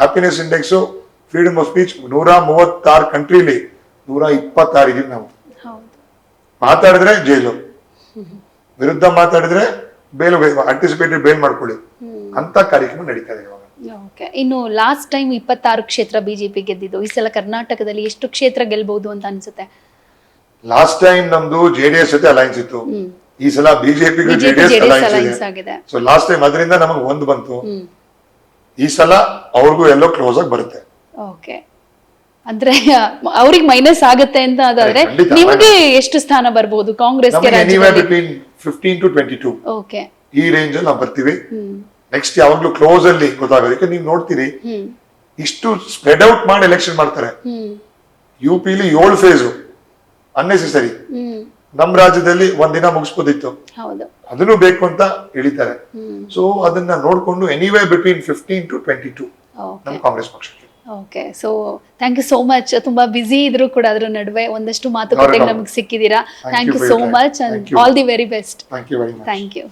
happiness index freedom of speech ನೂರ ಮೂವತ್ತಾರು ಕಂಟ್ರಿಲಿ ನೂರ ಇಪ್ಪತ್ತಾರು ಇದೀವಿ ನಾವು ಮಾತಾಡಿದ್ರೆ ಜೈಲು. ವಿರುದ್ಧ ಮಾತಾಡಿದ್ರೆ ಬೇಲ್ ಅಂಟಿಸಿಪೇಟೆಡ್ ಬೇಲ್ ಮಾಡ್ಕೊಳ್ಳಿ. ಅಂತ ಕಾರ್ಯಕ್ರಮ ನಡೀತಾ ಇದೆ ಇವಾಗ. ಇನ್ನು ಲಾಸ್ಟ್ ಟೈಮ್ ಇಪ್ಪತ್ತಾರು ಕ್ಷೇತ್ರ ಬಿಜೆಪಿ ಗೆದ್ದಿದ್ದು ಈ ಸಲ ಕರ್ನಾಟಕದಲ್ಲಿ ಎಷ್ಟು ಕ್ಷೇತ್ರ ಗೆಲ್ಬಹುದು ಅಂತ ಅನ್ಸುತ್ತೆ? ಲಾಸ್ಟ್ ಟೈಮ್ ನಮ್ದು ಜೆಡಿಎಸ್ ಜೊತೆ ಅಲೈನ್ಸ್ ಇತ್ತು. ಈ ಸಲ ಬಿಜೆಪಿ ಬಿಜೆಪಿ ಜೆಡಿಎಸ್ ಅಲೈನ್ಸ್ ಇದೆ. ಸೊ ಲಾಸ್ಟ್ ಟೈಮ್ ಅದರಿಂದ ನಮಗೆ ಒಂದು ಬಂತು. ಈ ಸಲ ಅವ್ರಿಗೂ ಎಲ್ಲೋ ಕ್ಲೋಸ್ ಆಗಿ ಬರುತ್ತೆ. ಓಕೆ. ಅಂದ್ರೆ ಅವ್ರಿಗೆ ಮೈನಸ್ ಆಗುತ್ತೆ ಅಂತ ಅದಾದ್ರೆ ನಿಮಗೆ ಎಷ್ಟು ಸ್ಥಾನ ಬರಬಹುದು between fifteen to twenty two okay. ಈ ರೇಂಜ್ ಅಲ್ಲಿ ನಾವು ಬರ್ತೀವಿ. ನೆಕ್ಸ್ಟ್ ಯಾವಾಗ್ಲೂ ಕ್ಲೋಸ್ ಅಲ್ಲಿ ಗೊತ್ತಾಗೋದಕ್ಕೆ ನೀವು ನೋಡ್ತೀರಿ. ಇಷ್ಟು ಸ್ಪ್ರೆಡ್ ಔಟ್ ಮಾಡಿ ಎಲೆಕ್ಷನ್ ಮಾಡ್ತಾರೆ. ಯು ಪಿಲಿ ಏಳು ಫೇಸು ಅನ್ನೆಸೆಸರಿ ನಮ್ ರಾಜ್ಯದಲ್ಲಿ ಒಂದಿನ ಮುಗಿಸ್ಬೋದಿತ್ತು. ಅದನ್ನು ಬೇಕು ಅಂತ ಹೇಳಿದ್ದಾರೆ. ಸೊ ಅದನ್ನ ನೋಡ್ಕೊಂಡು anyway between fifteen to twenty two okay ನಮ್ ಕಾಂಗ್ರೆಸ್ ಪಕ್ಷಕ್ಕೆ. Okay so thank you so much ತುಂಬಾ ಬಿಸಿ ಇದ್ರು ಕೂಡ ಅದ್ರ ನಡುವೆ ಒಂದಷ್ಟು ಮಾತುಕತೆ. ನಮಗೆ ಸಿಕ್ಕಿದ್ದೀರಾ thank you so much and all the very best thank you